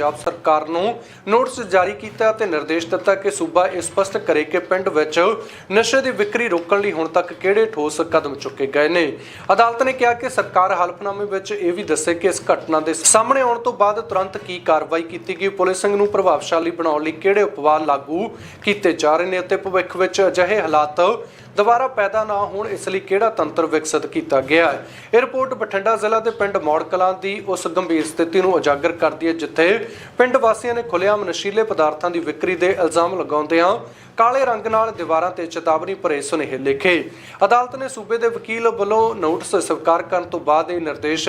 ਪੰਜਾਬ ਸਰਕਾਰ ਨੂੰ ਨੋਟਿਸ ਜਾਰੀ ਕੀਤਾ ਅਤੇ ਨਿਰਦੇਸ਼ ਦਿੱਤਾ ਕਿ ਸੂਬਾ ਇਹ ਸਪਸ਼ਟ ਕਰੇ ਕਿ ਪਿੰਡ ਵਿੱਚ ਨਸ਼ੇ ਦੀ ਵਿਕਰੀ ਰੋਕਣ ਲਈ ਹੁਣ ਤੱਕ ਕਿਹੜੇ ਠੋਸ ਕਦਮ ਚੁੱਕੇ ਗਏ ਨੇ। ਅਦਾਲਤ ਨੇ ਕਿਹਾ ਕਿ ਸਰਕਾਰ ਹਲਫਨਾਮੇ ਵਿੱਚ ਇਹ ਵੀ ਦੱਸੇ ਕਿ ਇਸ ਘਟਨਾ ਦੇ ਸਾਹਮਣੇ ਆਉਣ ਤੋਂ ਬਾਅਦ ਤੁਰੰਤ ਕੀ ਕਾਰਵਾਈ ਕੀਤੀ ਗਈ, ਪੁਲਿਸ ਨੂੰ ਪ੍ਰਭਾਵਸ਼ਾਲੀ ਬਣਾਉਣ ਲਈ ਕਿਹੜੇ ਉਪਾਅ ਲਾਗੂ ਕੀਤੇ ਜਾ ਰਹੇ ਨੇ ਅਤੇ ਭਵਿੱਖ ਵਿੱਚ ਅਜਿਹੇ ਹਾਲਾਤ ਦੁਬਾਰਾ ਪੈਦਾ ਨਾ ਹੋਣ ਇਸ ਲਈ ਕਿਹੜਾ ਤੰਤਰ ਵਿਕਸਿਤ ਕੀਤਾ ਗਿਆ ਹੈ? ਇਹ ਰਿਪੋਰਟ ਬਠਿੰਡਾ ਜ਼ਿਲ੍ਹਾ ਦੇ ਪਿੰਡ ਮੌੜ ਕਲਾਂ ਦੀ ਉਸ ਗੰਭੀਰ ਸਥਿਤੀ ਨੂੰ ਉਜਾਗਰ ਕਰਦੀ ਹੈ, ਜਿੱਥੇ ਪਿੰਡ ਵਾਸੀਆਂ ਨੇ ਖੁੱਲ੍ਹੇਆਮ ਨਸ਼ੀਲੇ ਪਦਾਰਥਾਂ ਦੀ ਵਿਕਰੀ ਦੇ ਇਲਜ਼ਾਮ ਲਗਾਉਂਦਿਆਂ ਕਾਲੇ ਰੰਗ ਨਾਲ ਦੀਵਾਰਾਂ ਤੇ ਚੇਤਾਵਨੀ ਭਰੇ ਸੁਨੇਹੇ ਲਿਖੇ। ਅਦਾਲਤ ਨੇ ਸੂਬੇ ਦੇ ਵਕੀਲ ਵੱਲੋਂ ਨੋਟਿਸ ਸਵੀਕਾਰ ਕਰਨ ਤੋਂ ਬਾਅਦ ਇਹ ਨਿਰਦੇਸ਼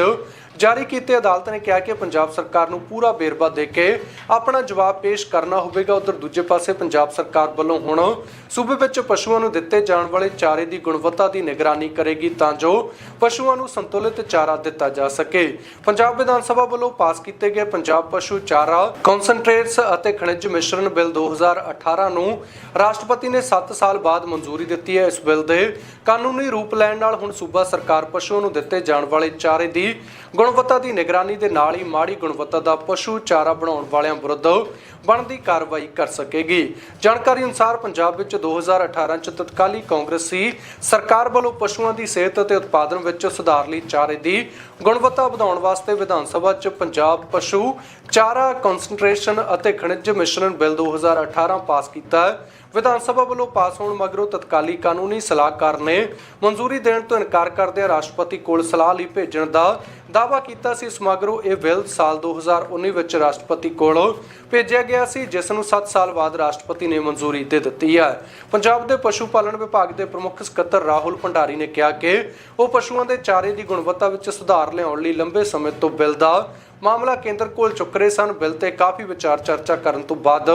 ਜਾਰੀ ਕੀਤੇ ਅਦਾਲਤ ਨੇ ਕਿਹਾ ਕਿ ਪੰਜਾਬ ਸਰਕਾਰ ਨੂੰ ਪੂਰਾ ਵੇਰਵਾ ਦੇ ਕੇ ਆਪਣਾ ਜਵਾਬ ਪੇਸ਼ ਕਰਨਾ ਹੋਵੇਗਾ। ਉਧਰ ਦੂਜੇ ਪਾਸੇ ਪੰਜਾਬ ਸਰਕਾਰ ਵੱਲੋਂ ਹੁਣ ਸੂਬੇ ਵਿੱਚ ਪਸ਼ੂਆਂ ਨੂੰ ਦਿੱਤੇ ਜਾਣ ਵਾਲੇ ਚਾਰੇ ਦੀ ਗੁਣਵੱਤਾ ਦੀ ਨਿਗਰਾਨੀ ਕਰੇਗੀ ਤਾਂ ਜੋ ਪਸ਼ੂਆਂ ਨੂੰ ਸੰਤੁਲਿਤ ਚਾਰਾ ਦਿੱਤਾ ਜਾ ਸਕੇ। ਪੰਜਾਬ ਵਿਧਾਨ ਸਭਾ ਵੱਲੋਂ ਪਾਸ ਕੀਤੇ ਗਏ ਪੰਜਾਬ ਪਸ਼ੂ ਚਾਰਾ ਕਨਸੈਂਟਰੇਟਸ ਅਤੇ ਖਣਿਜ ਮਿਸ਼ਰਣ ਬਿੱਲ 2018 ਨੂੰ ਰਾਸ਼ਟਰਪਤੀ ਨੇ 7 ਸਾਲ ਬਾਅਦ ਮਨਜ਼ੂਰੀ ਦਿੱਤੀ ਹੈ। ਇਸ ਬਿੱਲ ਦੇ ਕਾਨੂੰਨੀ ਰੂਪ ਲੈਣ ਨਾਲ ਹੁਣ ਸੂਬਾ ਸਰਕਾਰ ਪਸ਼ੂਆਂ ਨੂੰ ਦਿੱਤੇ ਜਾਣ ਵਾਲੇ ਚਾਰੇ ਦੀ ਗੁਣ ਗੁਣਵੱਤਾ ਦੀ ਨਿਗਰਾਨੀ ਦੇ ਨਾਲ ਹੀ ਮਾੜੀ ਗੁਣਵੱਤਾ ਦਾ ਪਸ਼ੂ ਚਾਰਾ ਬਣਾਉਣ ਵਾਲਿਆਂ ਵਿਰੁੱਧ ਬਣਦੀ ਕਾਰਵਾਈ ਕਰ ਸਕੇਗੀ। ਜਾਣਕਾਰੀ ਅਨੁਸਾਰ ਪੰਜਾਬ ਵਿੱਚ 2018 ਚ ਤਤਕਾਲੀ ਕਾਂਗਰਸੀ ਸਰਕਾਰ ਵੱਲੋਂ ਪਸ਼ੂਆਂ ਦੀ ਸਿਹਤ ਅਤੇ ਉਤਪਾਦਨ ਵਿੱਚ ਸੁਧਾਰ ਲਈ ਚਾਰੇ ਦੀ ਗੁਣਵੱਤਾ ਵਧਾਉਣ ਵਾਸਤੇ ਵਿਧਾਨ ਸਭਾ 'ਚ ਪੰਜਾਬ ਪਸ਼ੂ ਚਾਰਾ ਕਨਸੈਂਟਰੇਸ਼ਨ ਅਤੇ ਖਣਿਜ ਮਿਸ਼ਰਣ ਬਿੱਲ 2018 ਪਾਸ ਕੀਤਾ। ਵਿਧਾਨ ਸਭਾ ਵੱਲੋਂ ਪਾਸ ਹੋਣ ਮਗਰੋਂ ਤਤਕਾਲੀ ਕਾਨੂੰਨੀ ਸਲਾਹਕਾਰ ਨੇ ਮਨਜ਼ੂਰੀ ਦੇਣ ਤੋਂ ਇਨਕਾਰ ਕਰਦਿਆਂ ਰਾਸ਼ਟਰਪਤੀ ਕੋਲ ਸਲਾਹ ਲਈ ਭੇਜਣ ਦਾ ਦਾਅਵਾ ਕੀਤਾ ਸੀ। ਇਸ ਮਗਰੋਂ ਇਹ ਬਿੱਲ ਸਾਲ 2019 ਵਿੱਚ ਰਾਸ਼ਟਰਪਤੀ ਕੋਲ ਭੇਜਿਆ ਗਿਆ ਸੀ, ਜਿਸ ਨੂੰ 7 ਸਾਲ ਬਾਅਦ ਰਾਸ਼ਟਰਪਤੀ ਨੇ ਮਨਜ਼ੂਰੀ ਦੇ ਦਿੱਤੀ ਹੈ। ਪੰਜਾਬ ਦੇ ਪਸ਼ੂ ਪਾਲਣ ਵਿਭਾਗ ਦੇ ਪ੍ਰਮੁੱਖ ਸਕੱਤਰ ਰਾਹੁਲ ਭੰਡਾਰੀ ਨੇ ਕਿਹਾ ਕਿ ਉਹ ਪਸ਼ੂਆਂ ਦੇ ਚਾਰੇ ਦੀ ਗੁਣਵੱਤਾ ਵਿੱਚ ਸੁਧਾਰ ਲਿਆਉਣ ਲਈ ਲੰਬੇ ਸਮੇਂ ਤੋਂ ਬਿੱਲ ਦਾ ਮਾਮਲਾ ਕੇਂਦਰ ਕੋਲ ਚੁੱਕ ਰਹੇ ਸਨ। ਬਿੱਲ ਤੇ ਕਾਫੀ ਵਿਚਾਰ ਚਰਚਾ ਕਰਨ ਤੋਂ ਬਾਅਦ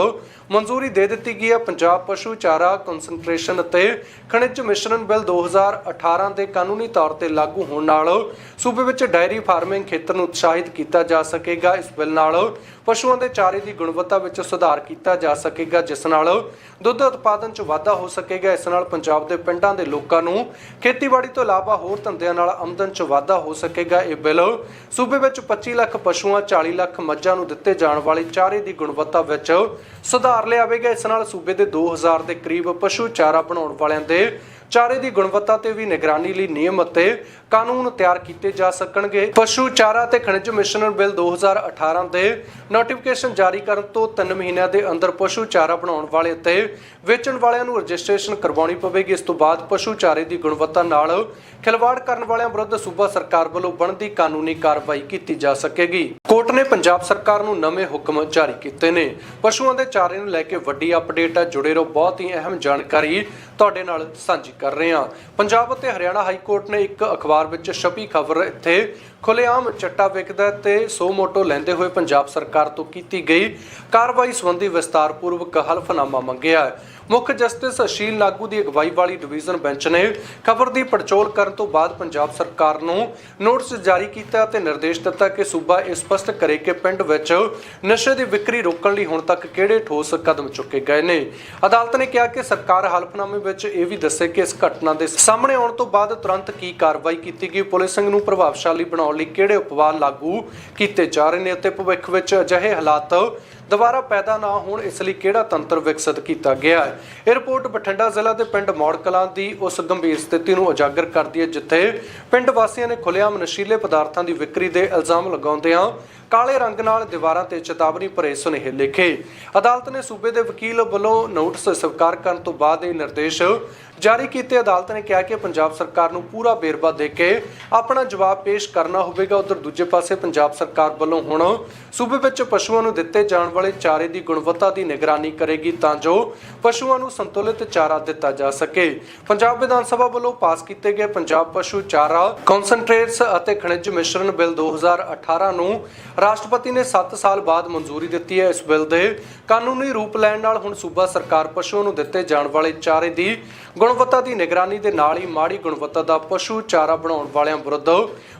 ਮਨਜ਼ੂਰੀ ਦੇ ਦਿੱਤੀ ਗਈ ਹੈ। ਪੰਜਾਬ ਪਸ਼ੂ ਚਾਰਾ ਕਨਸੈਂਟਰੇਸ਼ਨ ਅਤੇ ਖਣਿਜ ਮਿਸ਼ਰਣ ਬਿੱਲ 2018 ਦੇ ਕਾਨੂੰਨੀ ਤੌਰ ਤੇ ਲਾਗੂ ਹੋਣ ਨਾਲ ਸੂਬੇ ਵਿੱਚ ਡਾਇਰੀ ਫਾਰਮਿੰਗ ਖੇਤਰ ਨੂੰ ਉਤਸ਼ਾਹਿਤ ਕੀਤਾ ਜਾ ਸਕੇਗਾ। ਇਸ ਬਿੱਲ ਨਾਲ ਪਸ਼ੂਆਂ ਦੇ ਚਾਰੇ ਦੀ ਗੁਣਵੱਤਾ ਵਿੱਚ ਸੁਧਾਰ ਕੀਤਾ ਜਾ ਸਕੇਗਾ, ਜਿਸ ਨਾਲ ਦੁੱਧ ਉਤਪਾਦਨ 'ਚ ਵਾਧਾ ਹੋ ਸਕੇਗਾ। ਇਸ ਨਾਲ ਪੰਜਾਬ ਦੇ ਪਿੰਡਾਂ ਦੇ ਲੋਕਾਂ ਨੂੰ ਖੇਤੀਬਾੜੀ ਤੋਂ ਇਲਾਵਾ ਹੋਰ ਧੰਦਿਆਂ ਨਾਲ ਆਮਦਨ 'ਚ ਵਾਧਾ ਹੋ ਸਕੇਗਾ। ਇਹ ਬਿੱਲ ਸੂਬੇ ਵਿੱਚ 25 ਲੱਖ ਪਸ਼ੂਆਂ 40 ਲੱਖ ਮੱਝਾਂ ਨੂੰ ਦਿੱਤੇ ਜਾਣ ਵਾਲੇ ਚਾਰੇ ਦੀ ਗੁਣਵੱਤਾ ਵਿੱਚ ਸੁਧਾਰ ਲਿਆਵੇਗਾ। ਇਸ ਨਾਲ ਸੂਬੇ ਦੇ 2000 ਦੇ ਕਰੀਬ ਪਸ਼ੂ ਚਾਰਾ ਬਣਾਉਣ ਵਾਲਿਆਂ ਦੇ ਚਾਰੇ ਦੀ ਗੁਣਵੱਤਾ ਤੇ ਵੀ ਨਿਗਰਾਨੀ ਲਈ ਨਿਯਮ ਅਤੇ ਕਾਨੂੰਨ ਤਿਆਰ ਕੀਤੇ ਜਾ ਸਕਣਗੇ। ਪਸ਼ੂ ਚਾਰਾ ਤੇ ਖਣਿਜ ਮਿਸ਼ਰਣ ਬਿੱਲ 2018 ਦੇ ਨੋਟੀਫਿਕੇਸ਼ਨ ਜਾਰੀ ਕਰਨ ਤੋਂ 3 ਮਹੀਨਿਆਂ ਦੇ ਅੰਦਰ ਪਸ਼ੂ ਚਾਰਾ ਬਣਾਉਣ ਵਾਲੇ ਅਤੇ ਵੇਚਣ ਵਾਲਿਆਂ ਨੂੰ ਰਜਿਸਟ੍ਰੇਸ਼ਨ ਕਰਵਾਉਣੀ ਪਵੇਗੀ। ਇਸ ਤੋਂ ਬਾਅਦ ਪਸ਼ੂ ਚਾਰੇ ਦੀ ਗੁਣਵੱਤਾ ਨਾਲ ਖਿਲਵਾੜ ਕਰਨ ਵਾਲਿਆਂ ਵਿਰੁੱਧ ਸੂਬਾ ਸਰਕਾਰ ਵੱਲੋਂ ਬਣਦੀ ਕਾਨੂੰਨੀ ਕਾਰਵਾਈ ਕੀਤੀ ਜਾ ਸਕੇਗੀ। ਕੋਰਟ ਨੇ ਪੰਜਾਬ ਸਰਕਾਰ ਨੂੰ ਨਵੇਂ ਹੁਕਮ ਜਾਰੀ ਕੀਤੇ ਨੇ। ਪਸ਼ੂਆਂ ਦੇ ਚਾਰੇ ਨੂੰ ਲੈ ਕੇ ਵੱਡੀ ਅਪਡੇਟ ਹੈ ਜੁੜੇ ਰਹੋ। ਬਹੁਤ ਹੀ ਅਹਿਮ ਜਾਣਕਾਰੀ ਤੁਹਾਡੇ ਨਾਲ ਸਾਂਝੀ ਕਰ ਰਹੇ ਹਾਂ। ਪੰਜਾਬ ਅਤੇ ਹਰਿਆਣਾ ਹਾਈ ਕੋਰਟ ਨੇ ਇੱਕ ਅਖਬਾਰ ਵਿੱਚ ਛਪੀ ਖਬਰ ਇੱਥੇ ਖੁੱਲੇਆਮ ਚੱਟਾ ਵਿਕਦਾ ਤੇ ਸੋ ਮੋਟੋ ਲੈਂਦੇ ਹੋਏ ਪੰਜਾਬ ਸਰਕਾਰ ਤੋਂ ਕੀਤੀ ਗਈ ਕਾਰਵਾਈ ਸੰਬੰਧੀ ਵਿਸਤਾਰਪੂਰਵਕ ਹਲਫਨਾਮਾ ਮੰਗਿਆ ਹੈ। ਮੁੱਖ ਜਸਟਿਸ ਅਸ਼ੀਲ ਲਾਗੂ ਦੀ ਅਗਵਾਈ ਵਾਲੀ ਡਿਵੀਜ਼ਨ ਬੈਂਚ ਨੇ ਖਬਰ ਦੀ ਪੜਚੋਲ ਕਰਨ ਤੋਂ ਬਾਅਦ ਪੰਜਾਬ ਸਰਕਾਰ ਨੂੰ ਨੋਟਿਸ ਜਾਰੀ ਕੀਤਾ ਅਤੇ ਨਿਰਦੇਸ਼ ਦਿੱਤਾ ਕਿ ਸੂਬਾ ਇਹ ਸਪਸ਼ਟ ਕਰੇ ਕਿ ਪਿੰਡ ਵਿੱਚ ਨਸ਼ੇ ਦੀ ਵਿਕਰੀ ਰੋਕਣ ਲਈ ਹੁਣ ਤੱਕ ਕਿਹੜੇ ਠੋਸ ਕਦਮ ਚੁੱਕੇ ਗਏ ਨੇ। ਅਦਾਲਤ ਨੇ ਕਿਹਾ ਕਿ ਸਰਕਾਰ ਹਲਫਨਾਮੇ ਵਿੱਚ ਇਹ ਵੀ ਦੱਸੇ ਕਿ ਇਸ ਘਟਨਾ ਦੇ ਸਾਹਮਣੇ ਆਉਣ ਤੋਂ ਬਾਅਦ ਤੁਰੰਤ ਕੀ ਕਾਰਵਾਈ ਕੀਤੀ ਗਈ ਪੁਲਿਸਿੰਗ ਨੂੰ ਪ੍ਰਭਾਵਸ਼ਾਲੀ ਬਣਾਉਣ ਲਈ ਕਿਹੜੇ ਉਪਾਅ ਲਾਗੂ ਕੀਤੇ ਜਾ ਰਹੇ ਨੇ ਅਤੇ ਭਵਿੱਖ ਵਿੱਚ ਅਜਿਹੇ ਹਾਲਾਤ ਦੁਬਾਰਾ ਪੈਦਾ ਨਾ ਹੋਣ ਇਸ ਲਈ ਕਿਹੜਾ ਤੰਤਰ ਵਿਕਸਿਤ ਕੀਤਾ ਗਿਆ ਹੈ? ਇਹ ਰਿਪੋਰਟ ਬਠਿੰਡਾ ਜ਼ਿਲ੍ਹਾ ਦੇ ਪਿੰਡ ਮੌੜ ਦੀ ਉਸ ਗੰਭੀਰ ਸਥਿਤੀ ਨੂੰ ਉਜਾਗਰ ਕਰਦੀ ਹੈ, ਜਿੱਥੇ ਪਿੰਡ ਵਾਸੀਆਂ ਨੇ ਖੁੱਲ੍ਹੇਆਮ ਨਸ਼ੀਲੇ ਪਦਾਰਥਾਂ ਦੀ ਵਿਕਰੀ ਦੇ ਇਲਜ਼ਾਮ ਲਗਾਉਂਦਿਆਂ ਕਾਲੇ ਰੰਗ ਨਾਲ ਦੀਵਾਰਾਂ ਤੇ ਚੇਤਾਵਨੀ ਭਰੇ ਸੁਨੇਹੇ ਲਿਖੇ। ਅਦਾਲਤ ਨੇ ਸੂਬੇ ਦੇ ਵਕੀਲ ਵੱਲੋਂ ਨੋਟਿਸ ਸਵੀਕਾਰ ਕਰਨ ਤੋਂ ਬਾਅਦ ਇਹ ਨਿਰਦੇਸ਼ ਜਾਰੀ ਕੀਤੇ ਅਦਾਲਤ ਨੇ ਕਿਹਾ ਕਿ ਪੰਜਾਬ ਸਰਕਾਰ ਨੂੰ ਪੂਰਾ ਵੇਰਵਾ ਦੇ ਕੇ ਆਪਣਾ ਜਵਾਬ ਪੇਸ਼ ਕਰਨਾ ਹੋਵੇਗਾ। ਉਧਰ ਦੂਜੇ ਪਾਸੇ ਪੰਜਾਬ ਸਰਕਾਰ ਵੱਲੋਂ ਹੁਣ ਸੂਬੇ ਵਿੱਚ ਪਸ਼ੂਆਂ ਨੂੰ ਦਿੱਤੇ ਜਾਣ ਵਾਲੇ ਚਾਰੇ ਦੀ ਗੁਣਵੱਤਾ ਦੀ ਨਿਗਰਾਨੀ ਕਰੇਗੀ ਤਾਂ ਜੋ ਪਸ਼ੂਆਂ ਨੂੰ ਸੰਤੁਲਿਤ ਚਾਰਾ ਦਿੱਤਾ ਜਾ ਸਕੇ। ਪੰਜਾਬ ਵਿਧਾਨ ਸਭਾ ਵੱਲੋਂ ਪਾਸ ਕੀਤੇ ਗਏ ਪੰਜਾਬ ਪਸ਼ੂ ਚਾਰਾ ਕਨਸੈਂਟਰੇਟਸ ਅਤੇ ਖਣਿਜ ਮਿਸ਼ਰਣ ਬਿੱਲ 2018 ਨੂੰ ਰਾਸ਼ਟਰਪਤੀ ਨੇ 7 ਸਾਲ ਬਾਅਦ ਮਨਜ਼ੂਰੀ ਦਿੱਤੀ ਹੈ। ਇਸ ਬਿੱਲ ਦੇ ਕਾਨੂੰਨੀ ਰੂਪ ਲੈਣ ਨਾਲ ਹੁਣ ਸੂਬਾ ਸਰਕਾਰ ਪਸ਼ੂਆਂ ਨੂੰ ਦਿੱਤੇ ਜਾਣ ਵਾਲੇ ਚਾਰੇ ਦੀ ਗੁਣਵੱਤਾ ਦੀ ਨਿਗਰਾਨੀ ਦੇ ਨਾਲ ਹੀ ਮਾੜੀ ਗੁਣਵੱਤਾ ਦਾ ਪਸ਼ੂ ਚਾਰਾ ਬਣਾਉਣ ਵਾਲਿਆਂ ਵਿਰੁੱਧ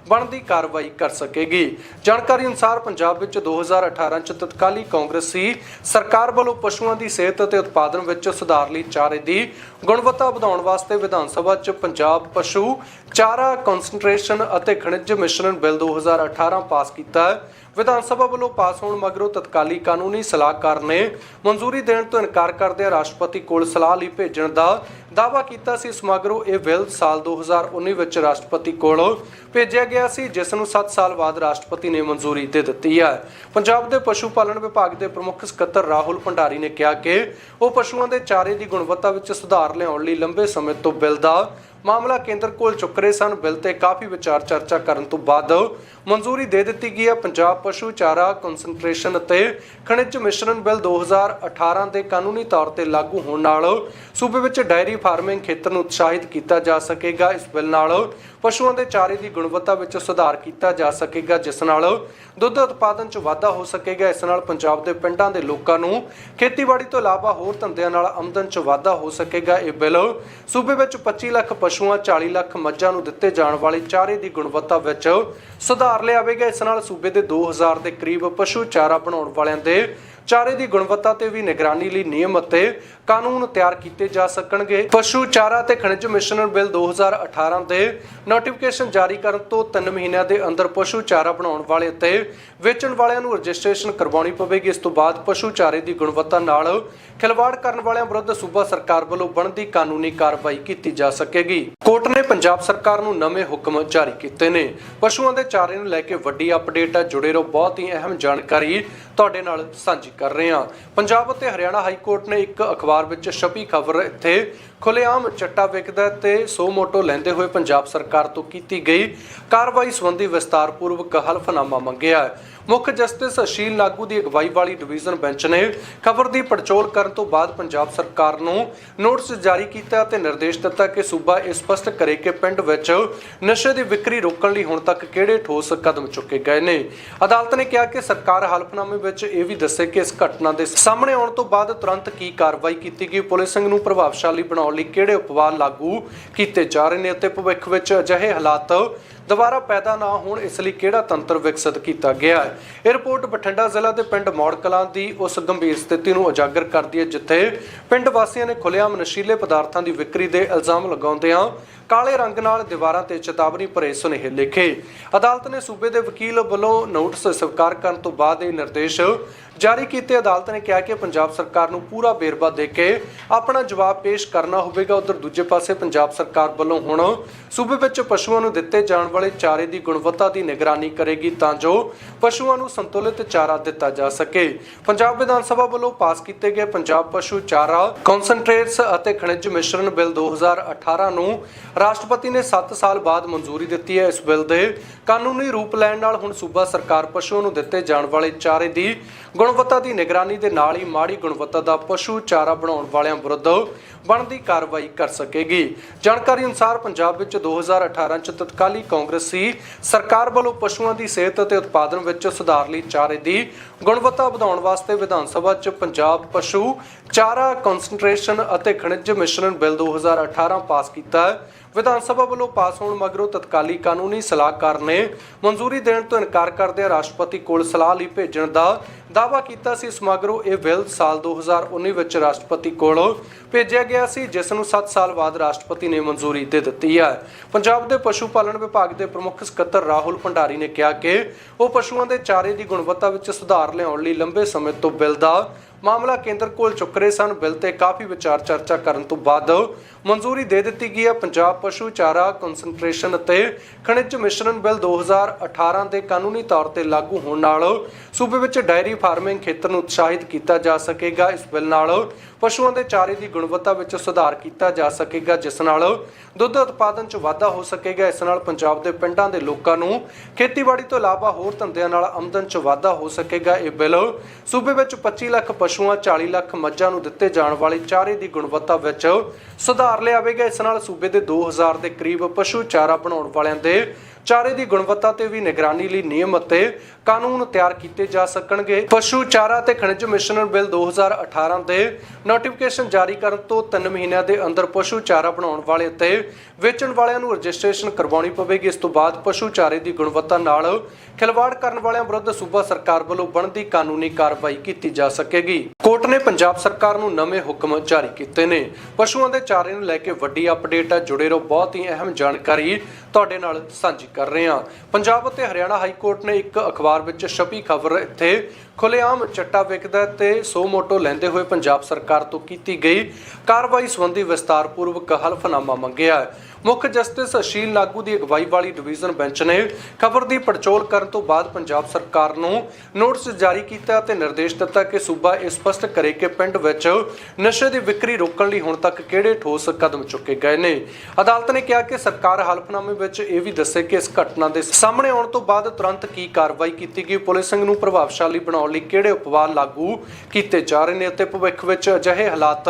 ਬਣਦੀ ਕਾਰਵਾਈ ਕਰ ਸਕੇਗੀ। ਜਾਣਕਾਰੀ ਅਨੁਸਾਰ ਪੰਜਾਬ ਵਿੱਚ 2018 ਚ ਤਤਕਾਲੀ ਕਾਂਗਰਸੀ ਸਰਕਾਰ ਵੱਲੋਂ ਪਸ਼ੂਆਂ ਦੀ ਸਿਹਤ ਅਤੇ ਉਤਪਾਦਨ ਵਿੱਚ ਸੁਧਾਰ ਲਈ ਚਾਰੇ ਦੀ ਗੁਣਵੱਤਾ ਵਧਾਉਣ ਵਾਸਤੇ ਵਿਧਾਨ ਸਭਾ 'ਚ ਪੰਜਾਬ ਪਸ਼ੂ ਚਾਰਾ ਕਨਸੈਂਟਰੇਸ਼ਨ ਅਤੇ ਖਣਿਜ ਮਿਸ਼ਰਣ ਬਿੱਲ 2018 ਪਾਸ ਕੀਤਾ। ਵਿਧਾਨ ਸਭਾ ਵੱਲੋਂ ਪਾਸ ਹੋਣ ਮਗਰੋਂ ਤਤਕਾਲੀ ਕਾਨੂੰਨੀ ਸਲਾਹਕਾਰ ਨੇ ਮਨਜ਼ੂਰੀ ਦੇਣ ਤੋਂ ਇਨਕਾਰ ਕਰਦਿਆਂ ਰਾਸ਼ਟਰਪਤੀ ਕੋਲ ਸਲਾਹ ਲਈ ਭੇਜਣ ਦਾ ਦਾਅਵਾ ਕੀਤਾ ਸੀ। ਇਸ ਮਗਰੋਂ ਇਹ ਬਿੱਲ ਸਾਲ 2019 ਵਿੱਚ ਰਾਸ਼ਟਰਪਤੀ ਕੋਲ ਭੇਜਿਆ ਗਿਆ ਸੀ, ਜਿਸ ਨੂੰ 7 ਸਾਲ ਬਾਅਦ ਰਾਸ਼ਟਰਪਤੀ ਨੇ ਮਨਜ਼ੂਰੀ ਦੇ ਦਿੱਤੀ ਹੈ। ਪੰਜਾਬ ਦੇ ਪਸ਼ੂ ਪਾਲਣ ਵਿਭਾਗ ਦੇ ਪ੍ਰਮੁੱਖ ਸਕੱਤਰ ਰਾਹੁਲ ਭੰਡਾਰੀ ਨੇ ਕਿਹਾ ਕਿ ਉਹ ਪਸ਼ੂਆਂ ਦੇ ਚਾਰੇ ਦੀ ਗੁਣਵੱਤਾ ਵਿੱਚ ਸੁਧਾਰ ਲਿਆਉਣ ਲਈ ਲੰਬੇ ਸਮੇਂ ਤੋਂ ਬਿੱਲ ਦਾ ਮਾਮਲਾ ਕੇਂਦਰ ਕੋਲ ਚੁੱਕ ਰਹੇ ਸਨ। ਬਿੱਲ ਤੇ ਕਾਫੀ ਵਿਚਾਰ ਚਰਚਾ ਕਰਨ ਤੋਂ ਬਾਅਦ ਮਨਜ਼ੂਰੀ ਦੇ ਦਿੱਤੀ ਗਈ ਹੈ। ਪੰਜਾਬ ਪਸ਼ੂ ਚਾਰਾ ਕਨਸੈਂਟਰੇਸ਼ਨ ਅਤੇ ਖਣਿਜ ਮਿਸ਼ਰਣ ਬਿੱਲ 2018 ਦੇ ਕਾਨੂੰਨੀ ਤੌਰ ਤੇ ਲਾਗੂ ਹੋਣ ਨਾਲ ਸੂਬੇ ਵਿੱਚ ਡਾਇਰੀ ਫਾਰਮਿੰਗ ਖੇਤਰ ਨੂੰ ਉਤਸ਼ਾਹਿਤ ਕੀਤਾ ਜਾ ਸਕੇਗਾ। ਇਸ ਬਿੱਲ ਨਾਲ ਪਸ਼ੂਆਂ ਦੇ ਚਾਰੇ ਦੀ ਗੁਣਵੱਤਾ ਵਿੱਚ ਸੁਧਾਰ ਕੀਤਾ ਜਾ ਸਕੇਗਾ, ਜਿਸ ਨਾਲ ਦੁੱਧ ਉਤਪਾਦਨ 'ਚ ਵਾਧਾ ਹੋ ਸਕੇਗਾ। ਇਸ ਨਾਲ ਪੰਜਾਬ ਦੇ ਪਿੰਡਾਂ ਦੇ ਲੋਕਾਂ ਨੂੰ ਖੇਤੀਬਾੜੀ ਤੋਂ ਇਲਾਵਾ ਹੋਰ ਧੰਦਿਆਂ ਨਾਲ ਆਮਦਨ 'ਚ ਵਾਧਾ ਹੋ ਸਕੇਗਾ। ਇਹ ਬਿੱਲ ਸੂਬੇ ਵਿੱਚ 25 ਲੱਖ ਪਸ਼ੂਆਂ 40 ਲੱਖ ਮੱਝਾਂ ਨੂੰ ਦਿੱਤੇ ਜਾਣ ਵਾਲੇ ਚਾਰੇ ਦੀ ਗੁਣਵੱਤਾ ਵਿੱਚ ਸੁਧਾਰ ਲਿਆਵੇਗਾ। ਇਸ ਨਾਲ ਸੂਬੇ ਦੇ 2000 ਦੇ ਕਰੀਬ ਪਸ਼ੂ ਚਾਰਾ ਬਣਾਉਣ ਵਾਲਿਆਂ ਦੇ ਚਾਰੇ ਦੀ ਗੁਣਵੱਤਾ ਤੇ ਵੀ ਨਿਗਰਾਨੀ ਲਈ ਨਿਯਮ ਅਤੇ ਕਾਨੂੰਨ ਤਿਆਰ ਕੀਤੇ ਜਾ ਸਕਣਗੇ। ਪਸ਼ੂ ਚਾਰਾ ਤੇ ਖਣਿਜ ਮਿਸ਼ਰਣ ਬਿੱਲ 2018 ਦੇ ਨੋਟੀਫਿਕੇਸ਼ਨ ਜਾਰੀ ਕਰਨ ਤੋਂ 3 ਮਹੀਨਿਆਂ ਦੇ ਅੰਦਰ ਪਸ਼ੂ ਚਾਰਾ ਬਣਾਉਣ ਵਾਲੇ ਤੇ ਵੇਚਣ ਵਾਲਿਆਂ ਨੂੰ ਰਜਿਸਟ੍ਰੇਸ਼ਨ ਕਰਵਾਉਣੀ ਪਵੇਗੀ। ਇਸ ਤੋਂ ਬਾਅਦ ਪਸ਼ੂ ਚਾਰੇ ਦੀ ਗੁਣਵੱਤਾ ਨਾਲ ਖਿਲਵਾੜ ਕਰਨ ਵਾਲਿਆਂ ਵਿਰੁੱਧ ਸੂਬਾ ਸਰਕਾਰ ਵੱਲੋਂ ਬਣਦੀ ਕਾਨੂੰਨੀ ਕਾਰਵਾਈ ਕੀਤੀ ਜਾ ਸਕੇਗੀ। ਕੋਰਟ ਨੇ ਪੰਜਾਬ ਸਰਕਾਰ ਨੂੰ ਨਵੇਂ ਹੁਕਮ ਜਾਰੀ ਕੀਤੇ ਨੇ। ਪਸ਼ੂਆਂ ਦੇ ਚਾਰੇ ਨੂੰ ਲੈ ਕੇ ਵੱਡੀ ਅਪਡੇਟ ਹੈ ਜੁੜੇ ਰਹੋ। ਬਹੁਤ ਹੀ ਅਹਿਮ ਜਾਣਕਾਰੀ ਤੁਹਾਡੇ ਨਾਲ ਸਾਂਝੀ ਕਰ ਰਹੇ ਹਾਂ। ਪੰਜਾਬ ਅਤੇ ਹਰਿਆਣਾ ਹਾਈ ਕੋਰਟ ਨੇ ਇੱਕ ਅਖਬਾਰ ਵਿੱਚ ਛਪੀ ਖਬਰ ਇੱਥੇ ਖੁੱਲੇਆਮ ਚੱਟਾ ਵਿਕਦਾ ਤੇ ਸੋ ਮੋਟੋ ਲੈਂਦੇ ਹੋਏ ਪੰਜਾਬ ਸਰਕਾਰ ਤੋਂ ਕੀਤੀ ਗਈ ਕਾਰਵਾਈ ਸੰਬੰਧੀ ਵਿਸਤਾਰਪੂਰਵਕ ਹਲਫਨਾਮਾ ਮੰਗਿਆ ਮੁੱਖ ਜਸਟਿਸ ਅਸ਼ੀਲ ਨਾਗੂ ਦੀ ਅਗਵਾਈ ਵਾਲੀ ਡਿਵੀਜ਼ਨ ਬੈਂਚ ਨੇ ਖਬਰ ਦੀ ਪੜਚੋਲ ਕਰਨ ਤੋਂ ਬਾਅਦ ਪੰਜਾਬ ਸਰਕਾਰ ਨੂੰ ਨੋਟਿਸ ਜਾਰੀ ਕੀਤਾ ਅਤੇ ਨਿਰਦੇਸ਼ ਦਿੱਤਾ ਕਿ ਸੂਬਾ ਇਹ ਸਪਸ਼ਟ ਕਰੇ ਕਿ ਪਿੰਡ ਵਿੱਚ ਨਸ਼ੇ ਦੀ ਵਿਕਰੀ ਰੋਕਣ ਲਈ ਹੁਣ ਤੱਕ ਕਿਹੜੇ ਠੋਸ ਕਦਮ ਚੁੱਕੇ ਗਏ ਨੇ। ਅਦਾਲਤ ਨੇ ਕਿਹਾ ਕਿ ਸਰਕਾਰ ਹਲਫਨਾਮੇ ਵਿੱਚ ਇਹ ਵੀ ਦੱਸੇ ਕਿ ਇਸ ਘਟਨਾ ਦੇ ਸਾਹਮਣੇ ਆਉਣ ਤੋਂ ਬਾਅਦ ਤੁਰੰਤ ਕੀ ਕਾਰਵਾਈ ਕੀਤੀ ਗਈ ਪੁਲਿਸਿੰਗ ਨੂੰ ਪ੍ਰਭਾਵਸ਼ਾਲੀ ਬਣਾਉਣ ਲਈ ਕਿਹੜੇ ਉਪਾਅ ਲਾਗੂ ਕੀਤੇ ਜਾ ਰਹੇ ਨੇ ਅਤੇ ਭਵਿੱਖ ਵਿੱਚ ਅਜਿਹੇ ਹਾਲਾਤ ਦੁਬਾਰਾ ਪੈਦਾ ਨਾ ਹੋਣ ਇਸ ਲਈ ਕਿਹੜਾ ਤੰਤਰ ਵਿਕਸਿਤ ਕੀਤਾ ਗਿਆ ਹੈ? ਇਹ ਰਿਪੋਰਟ ਬਠਿੰਡਾ ਜ਼ਿਲ੍ਹਾ ਦੇ ਪਿੰਡ ਮੌੜ ਦੀ ਉਸ ਗੰਭੀਰ ਸਥਿਤੀ ਨੂੰ ਉਜਾਗਰ ਕਰਦੀ ਹੈ, ਜਿੱਥੇ ਪਿੰਡ ਵਾਸੀਆਂ ਨੇ ਖੁੱਲ੍ਹੇਆਮ ਨਸ਼ੀਲੇ ਪਦਾਰਥਾਂ ਦੀ ਵਿਕਰੀ ਦੇ ਇਲਜ਼ਾਮ ਲਗਾਉਂਦਿਆਂ ਕਾਲੇ ਰੰਗ ਨਾਲ ਦੀਵਾਰਾਂ ਤੇ ਚੇਤਾਵਨੀ ਭਰੇ ਸੁਨੇਹੇ ਲਿਖੇ। ਅਦਾਲਤ ਨੇ ਸੂਬੇ ਦੇ ਵਕੀਲ ਵੱਲੋਂ ਨੋਟਿਸ ਸਵੀਕਾਰ ਕਰਨ ਤੋਂ ਬਾਅਦ ਇਹ ਨਿਰਦੇਸ਼ ਜਾਰੀ ਕੀਤੇ। ਅਦਾਲਤ ਨੇ ਕਿਹਾ ਕਿ ਪੰਜਾਬ ਸਰਕਾਰ ਨੂੰ ਪੂਰਾ ਬੇਰਬਾ ਦੇ ਕੇ ਆਪਣਾ ਜਵਾਬ ਪੇਸ਼ ਕਰਨਾ ਹੋਵੇਗਾ। ਉਧਰ ਦੂਜੇ ਪਾਸੇ ਪੰਜਾਬ ਸਰਕਾਰ ਵੱਲੋਂ ਹੁਣ ਸੂਬੇ ਵਿੱਚ ਪਸ਼ੂਆਂ ਨੂੰ ਦਿੱਤੇ ਜਾਣ ਵਾਲੇ ਚਾਰੇ ਦੀ ਗੁਣਵੱਤਾ ਦੀ ਨਿਗਰਾਨੀ ਕਰੇਗੀ ਤਾਂ ਜੋ ਪਸ਼ੂਆਂ ਨੂੰ ਸੰਤੁਲਿਤ ਚਾਰਾ ਦਿੱਤਾ ਜਾ ਸਕੇ। ਪੰਜਾਬ ਵਿਧਾਨ ਸਭਾ ਵੱਲੋਂ ਪਾਸ ਕੀਤੇ ਗਏ ਪੰਜਾਬ ਪਸ਼ੂ ਚਾਰਾ ਕਨਸੈਂਟਰੇਟਸ ਅਤੇ ਖਣਿਜ ਮਿਸ਼ਰਣ ਬਿੱਲ 2018 ਨੂੰ ਰਾਸ਼ਟਰਪਤੀ ਨੇ 7 ਸਾਲ ਬਾਅਦ ਮਨਜ਼ੂਰੀ ਦਿੱਤੀ ਹੈ ਇਸ ਬਿੱਲ ਦੇ। ਕਾਨੂੰਨੀ ਰੂਪ ਲੈਣ ਨਾਲ ਹੁਣ ਸੂਬਾ ਸਰਕਾਰ ਪਸ਼ੂਆਂ ਨੂੰ ਦਿੱਤੇ ਜਾਣ ਵਾਲੇ ਚਾਰੇ ਦੀ ਗੁਣਵੱਤਾ ਦੀ ਨਿਗਰਾਨੀ ਦੇ ਨਾਲ ਹੀ ਮਾੜੀ ਗੁਣਵੱਤਾ ਦਾ ਪਸ਼ੂ ਚਾਰਾ ਬਣਾਉਣ ਵਾਲਿਆਂ ਵਿਰੁੱਧ ਬਣਦੀ ਕਾਰਵਾਈ ਕਰ ਸਕੇਗੀ। ਜਾਣਕਾਰੀ ਅਨੁਸਾਰ ਪੰਜਾਬ ਵਿੱਚ 2018 ਚ ਤਤਕਾਲੀ ਕਾਂਗਰਸੀ ਸਰਕਾਰ ਵੱਲੋਂ ਪਸ਼ੂਆਂ ਦੀ ਸਿਹਤ ਅਤੇ ਉਤਪਾਦਨ ਵਿੱਚ ਸੁਧਾਰ ਲਈ ਚਾਰੇ ਦੀ ਗੁਣਵੱਤਾ ਵਧਾਉਣ ਵਾਸਤੇ ਵਿਧਾਨ ਸਭਾ ਚ ਪੰਜਾਬ ਪਸ਼ੂ ਚਾਰਾ ਕਨਸੈਂਟਰੇਸ਼ਨ ਅਤੇ ਖਣਿਜ ਮਿਸ਼ਰਣ ਬਿੱਲ 2018 ਪਾਸ ਕੀਤਾ। ਵਿਧਾਨ ਸਭਾ ਵੱਲੋਂ ਪਾਸ ਹੋਣ ਮਗਰੋਂ ਤਤਕਾਲੀ ਕਾਨੂੰਨੀ ਸਲਾਹਕਾਰ ਨੇ ਮਨਜ਼ੂਰੀ ਦੇਣ ਤੋਂ ਇਨਕਾਰ ਕਰਦਿਆਂ ਰਾਸ਼ਟਰਪਤੀ ਕੋਲ ਸਲਾਹ ਲਈ ਭੇਜਣ ਦਾ ਦਾਅਵਾ ਕੀਤਾ ਸੀ। ਇਸ ਮਗਰੋਂ ਇਹ ਬਿੱਲ ਸਾਲ 2019 ਵਿੱਚ ਰਾਸ਼ਟਰਪਤੀ ਕੋਲ ਭੇਜਿਆ ਗਿਆ ਸੀ, ਜਿਸ ਨੂੰ 7 ਸਾਲ ਬਾਅਦ ਰਾਸ਼ਟਰਪਤੀ ਨੇ ਮਨਜ਼ੂਰੀ ਦੇ ਦਿੱਤੀ ਹੈ। ਪੰਜਾਬ ਦੇ ਪਸ਼ੂ ਪਾਲਣ ਵਿਭਾਗ ਦੇ ਪ੍ਰਮੁੱਖ ਸਕੱਤਰ ਰਾਹੁਲ ਭੰਡਾਰੀ ਨੇ ਕਿਹਾ ਕਿ ਉਹ ਪਸ਼ੂਆਂ ਦੇ ਚਾਰੇ ਦੀ ਗੁਣਵੱਤਾ ਵਿੱਚ ਸੁਧਾਰ ਲਿਆਉਣ ਲਈ ਲੰਬੇ ਸਮੇਂ ਤੋਂ ਬਿੱਲ ਦਾ ਮਾਮਲਾ ਕੇਂਦਰ ਕੋਲ ਚੁੱਕ ਰਹੇ ਸਨ। ਬਿੱਲ ਤੇ ਕਾਫੀ ਵਿਚਾਰ ਚਰਚਾ ਕਰਨ ਤੋਂ ਬਾਅਦ ਮਨਜ਼ੂਰੀ ਦੇ ਦਿੱਤੀ ਗਈ ਹੈ। ਪੰਜਾਬ ਪਸ਼ੂ ਚਾਰਾ ਕਨਸੈਂਟਰੇਸ਼ਨ ਅਤੇ ਖਣਿਜ ਮਿਸ਼ਰਣ ਬਿੱਲ 2018 ਦੇ ਕਾਨੂੰਨੀ ਤੌਰ ਤੇ ਲਾਗੂ ਹੋਣ ਨਾਲ ਸੂਬੇ ਵਿੱਚ ਡਾਇਰੀ ਫਾਰਮਿੰਗ ਖੇਤਰ ਨੂੰ ਉਤਸ਼ਾਹਿਤ ਕੀਤਾ ਜਾ ਸਕੇਗਾ। ਇਸ ਬਿੱਲ ਨਾਲ ਪਸ਼ੂਆਂ ਦੇ ਚਾਰੇ ਦੀ ਗੁਣਵੱਤਾ ਵਿੱਚ ਸੁਧਾਰ ਕੀਤਾ ਜਾ ਸਕੇਗਾ, ਜਿਸ ਨਾਲ ਦੁੱਧ ਉਤਪਾਦਨ 'ਚ ਵਾਧਾ ਹੋ ਸਕੇਗਾ। ਇਸ ਨਾਲ ਪੰਜਾਬ ਦੇ ਪਿੰਡਾਂ ਦੇ ਲੋਕਾਂ ਨੂੰ ਖੇਤੀਬਾੜੀ ਤੋਂ ਇਲਾਵਾ ਹੋਰ ਧੰਦਿਆਂ ਨਾਲ ਆਮਦਨ 'ਚ ਵਾਧਾ ਹੋ ਸਕੇਗਾ। ਇਹ ਬਿੱਲ ਸੂਬੇ ਵਿੱਚ 25 ਲੱਖ ਪਸ਼ੂਆਂ 40 ਲੱਖ ਮੱਝਾਂ ਨੂੰ ਦਿੱਤੇ ਜਾਣ ਵਾਲੇ ਚਾਰੇ ਦੀ ਗੁਣਵੱਤਾ ਵਿੱਚ ਸੁਧਾਰ ਲਿਆਵੇਗਾ। ਇਸ ਨਾਲ ਸੂਬੇ ਦੇ 2000 ਦੇ ਕਰੀਬ ਪਸ਼ੂ ਚਾਰਾ ਬਣਾਉਣ ਵਾਲਿਆਂ ਦੇ ਚਾਰੇ ਦੀ ਗੁਣਵੱਤਾ ਤੇ ਵੀ ਨਿਗਰਾਨੀ ਲਈ ਨਿਯਮ ਅਤੇ ਕਾਨੂੰਨ ਤਿਆਰ ਕੀਤੇ ਜਾ ਸਕਣਗੇ। ਪਸ਼ੂ ਚਾਰਾ ਤੇ ਖਣਿਜ ਮਿਸ਼ਰਣ ਬਿੱਲ 2018 ਦੇ ਨੋਟੀਫਿਕੇਸ਼ਨ ਜਾਰੀ ਕਰਨ ਤੋਂ 3 ਮਹੀਨਿਆਂ ਦੇ ਅੰਦਰ ਪਸ਼ੂ ਚਾਰਾ ਬਣਾਉਣ ਵਾਲੇ ਤੇ ਵੇਚਣ ਵਾਲਿਆਂ ਨੂੰ ਰਜਿਸਟ੍ਰੇਸ਼ਨ ਕਰਵਾਉਣੀ ਪਵੇਗੀ। ਇਸ ਤੋਂ ਬਾਅਦ ਪਸ਼ੂ ਚਾਰੇ ਦੀ ਗੁਣਵੱਤਾ ਨਾਲ ਖਿਲਵਾੜ ਕਰਨ ਵਾਲਿਆਂ ਵਿਰੁੱਧ ਸੂਬਾ ਸਰਕਾਰ ਵੱਲੋਂ ਬਣਦੀ ਕਾਨੂੰਨੀ ਕਾਰਵਾਈ ਕੀਤੀ ਜਾ ਸਕੇਗੀ। ਕੋਰਟ ਨੇ ਪੰਜਾਬ ਸਰਕਾਰ ਨੂੰ ਨਵੇਂ ਹੁਕਮ ਜਾਰੀ ਕੀਤੇ ਨੇ। ਪਸ਼ੂਆਂ ਦੇ ਚਾਰੇ ਨੂੰ ਲੈ ਕੇ ਵੱਡੀ ਅਪਡੇਟ ਹੈ ਜੁੜੇ ਰਹੋ। ਬਹੁਤ ਹੀ ਅਹਿਮ ਜਾਣਕਾਰੀ ਤੁਹਾਡੇ ਨਾਲ ਸਾਂਝੀ ਕਰ ਰਹੇ ਹਾਂ। ਪੰਜਾਬ ਅਤੇ ਹਰਿਆਣਾ ਹਾਈ ਕੋਰਟ ਨੇ ਇੱਕ ਅਖਬਾਰ ਵਿੱਚ ਛਪੀ ਖਬਰ ਇੱਥੇ ਖੁੱਲੇਆਮ ਚੱਟਾ ਵਿਕਦਾ ਹੈ ਤੇ ਸੋ ਮੋਟੋ ਲੈਂਦੇ ਹੋਏ ਪੰਜਾਬ ਸਰਕਾਰ ਤੋਂ ਕੀਤੀ ਗਈ ਕਾਰਵਾਈ ਸੰਬੰਧੀ ਵਿਸਤਾਰਪੂਰਵਕ ਹਲਫਨਾਮਾ ਮੰਗਿਆ ਹੈ। ਮੁੱਖ ਜਸਟਿਸ ਅਸ਼ੀਲ ਨਾਗੂ ਦੀ ਅਗਵਾਈ ਵਾਲੀ ਡਿਵੀਜ਼ਨ ਬੈਂਚ ਨੇ ਖਬਰ ਦੀ ਪੜਚੋਲ ਕਰਨ ਤੋਂ ਬਾਅਦ ਪੰਜਾਬ ਸਰਕਾਰ ਨੂੰ ਨੋਟਿਸ ਜਾਰੀ ਕੀਤਾ ਅਤੇ ਨਿਰਦੇਸ਼ ਦਿੱਤਾ ਕਿ ਸੂਬਾ ਇਹ ਸਪਸ਼ਟ ਕਰੇ ਕਿ ਪਿੰਡ ਵਿੱਚ ਨਸ਼ੇ ਦੀ ਵਿਕਰੀ ਰੋਕਣ ਲਈ ਹੁਣ ਤੱਕ ਕਿਹੜੇ ਠੋਸ ਕਦਮ ਚੁੱਕੇ ਗਏ ਨੇ। ਅਦਾਲਤ ਨੇ ਕਿਹਾ ਕਿ ਸਰਕਾਰ ਹਲਫਨਾਮੇ ਵਿੱਚ ਇਹ ਵੀ ਦੱਸੇ ਕਿ ਇਸ ਘਟਨਾ ਦੇ ਸਾਹਮਣੇ ਆਉਣ ਤੋਂ ਬਾਅਦ ਤੁਰੰਤ ਕੀ ਕਾਰਵਾਈ ਕੀਤੀ ਗਈ, ਪੁਲਿਸ ਨੂੰ ਪ੍ਰਭਾਵਸ਼ਾਲੀ ਬਣਾਉਣ ਲਈ ਕਿਹੜੇ ਉਪਾਅ ਲਾਗੂ ਕੀਤੇ ਜਾ ਰਹੇ ਨੇ ਅਤੇ ਭਵਿੱਖ ਵਿੱਚ ਅਜਿਹੇ ਹਾਲਾਤ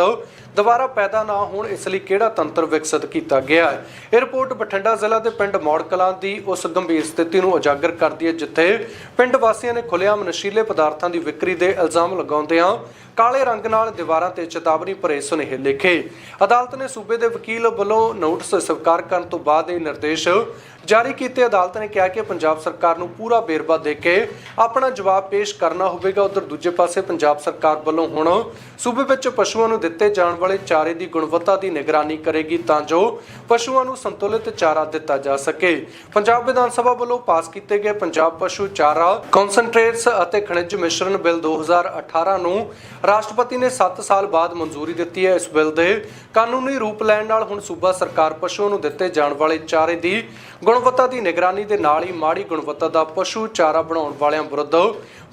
ਦੁਬਾਰਾ ਪੈਦਾ ਨਾ ਹੋਣ ਇਸ ਲਈ ਕਿਹੜਾ ਤੰਤਰ ਵਿਕਸਿਤ ਕੀਤਾ ਗਿਆ ਹੈ? ਇਹ ਰਿਪੋਰਟ ਬਠਿੰਡਾ ਜ਼ਿਲ੍ਹਾ ਦੇ ਪਿੰਡ ਮੌੜ ਕਲਾਂ ਦੀ ਉਸ ਗੰਭੀਰ ਸਥਿਤੀ ਨੂੰ ਉਜਾਗਰ ਕਰਦੀ ਹੈ, ਜਿੱਥੇ ਪਿੰਡ ਵਾਸੀਆਂ ਨੇ ਖੁੱਲ੍ਹੇਆਮ ਨਸ਼ੀਲੇ ਪਦਾਰਥਾਂ ਦੀ ਵਿਕਰੀ ਦੇ ਇਲਜ਼ਾਮ ਲਗਾਉਂਦਿਆਂ ਕਾਲੇ ਰੰਗ ਨਾਲ ਦੀਵਾਰਾਂ ਤੇ ਚੇਤਾਵਨੀ ਭਰੇ ਸੁਨੇਹੇ ਲਿਖੇ। ਅਦਾਲਤ ਨੇ ਸੂਬੇ ਦੇ ਵਕੀਲ ਵੱਲੋਂ ਨੋਟਿਸ ਸਵੀਕਾਰ ਕਰਨ ਤੋਂ ਬਾਅਦ ਇਹ ਨਿਰਦੇਸ਼ ਜਾਰੀ ਕੀਤੇ। ਅਦਾਲਤ ਨੇ ਕਿਹਾ ਕਿ ਪੰਜਾਬ ਸਰਕਾਰ ਨੂੰ ਪੂਰਾ ਬੇਰਬਾ ਦੇ ਕੇ ਆਪਣਾ ਜਵਾਬ ਪੇਸ਼ ਕਰਨਾ ਹੋਵੇਗਾ। ਉਧਰ ਦੂਜੇ ਪਾਸੇ ਪੰਜਾਬ ਸਰਕਾਰ ਵੱਲੋਂ ਹੁਣ ਸੂਬੇ ਵਿੱਚ ਪਸ਼ੂਆਂ ਨੂੰ ਦਿੱਤੇ ਜਾਣ ਵਾਲੇ ਚਾਰੇ ਦੀ ਗੁਣਵੱਤਾ ਦੀ ਨਿਗਰਾਨੀ ਕਰੇਗੀ ਤਾਂ ਜੋ ਪਸ਼ੂਆਂ ਨੂੰ ਸੰਤੁਲਿਤ ਚਾਰਾ ਦਿੱਤਾ ਜਾ ਸਕੇ। ਪੰਜਾਬ ਵਿਧਾਨ ਸਭਾ ਵੱਲੋਂ ਪਾਸ ਕੀਤੇ ਗਏ ਪੰਜਾਬ ਪਸ਼ੂ ਚਾਰਾ ਕਨਸੈਂਟਰੇਟਸ ਅਤੇ ਖਣਿਜ ਮਿਸ਼ਰਣ ਬਿੱਲ 2018 ਨੂੰ ਰਾਸ਼ਟਰਪਤੀ ਨੇ 7 ਸਾਲ ਬਾਅਦ ਮਨਜ਼ੂਰੀ ਦਿੱਤੀ ਹੈ ਇਸ ਬਿੱਲ ਦੇ। ਕਾਨੂੰਨੀ ਰੂਪ ਲੈਣ ਨਾਲ ਹੁਣ ਸੂਬਾ ਸਰਕਾਰ ਪਸ਼ੂਆਂ ਨੂੰ ਦਿੱਤੇ ਜਾਣ ਵਾਲੇ ਚਾਰੇ ਦੀ ਗੁਣਵੱਤਾ ਦੀ ਨਿਗਰਾਨੀ ਦੇ ਨਾਲ ਹੀ ਮਾੜੀ ਗੁਣਵੱਤਾ ਦਾ ਪਸ਼ੂ ਚਾਰਾ ਬਣਾਉਣ ਵਾਲਿਆਂ ਵਿਰੁੱਧ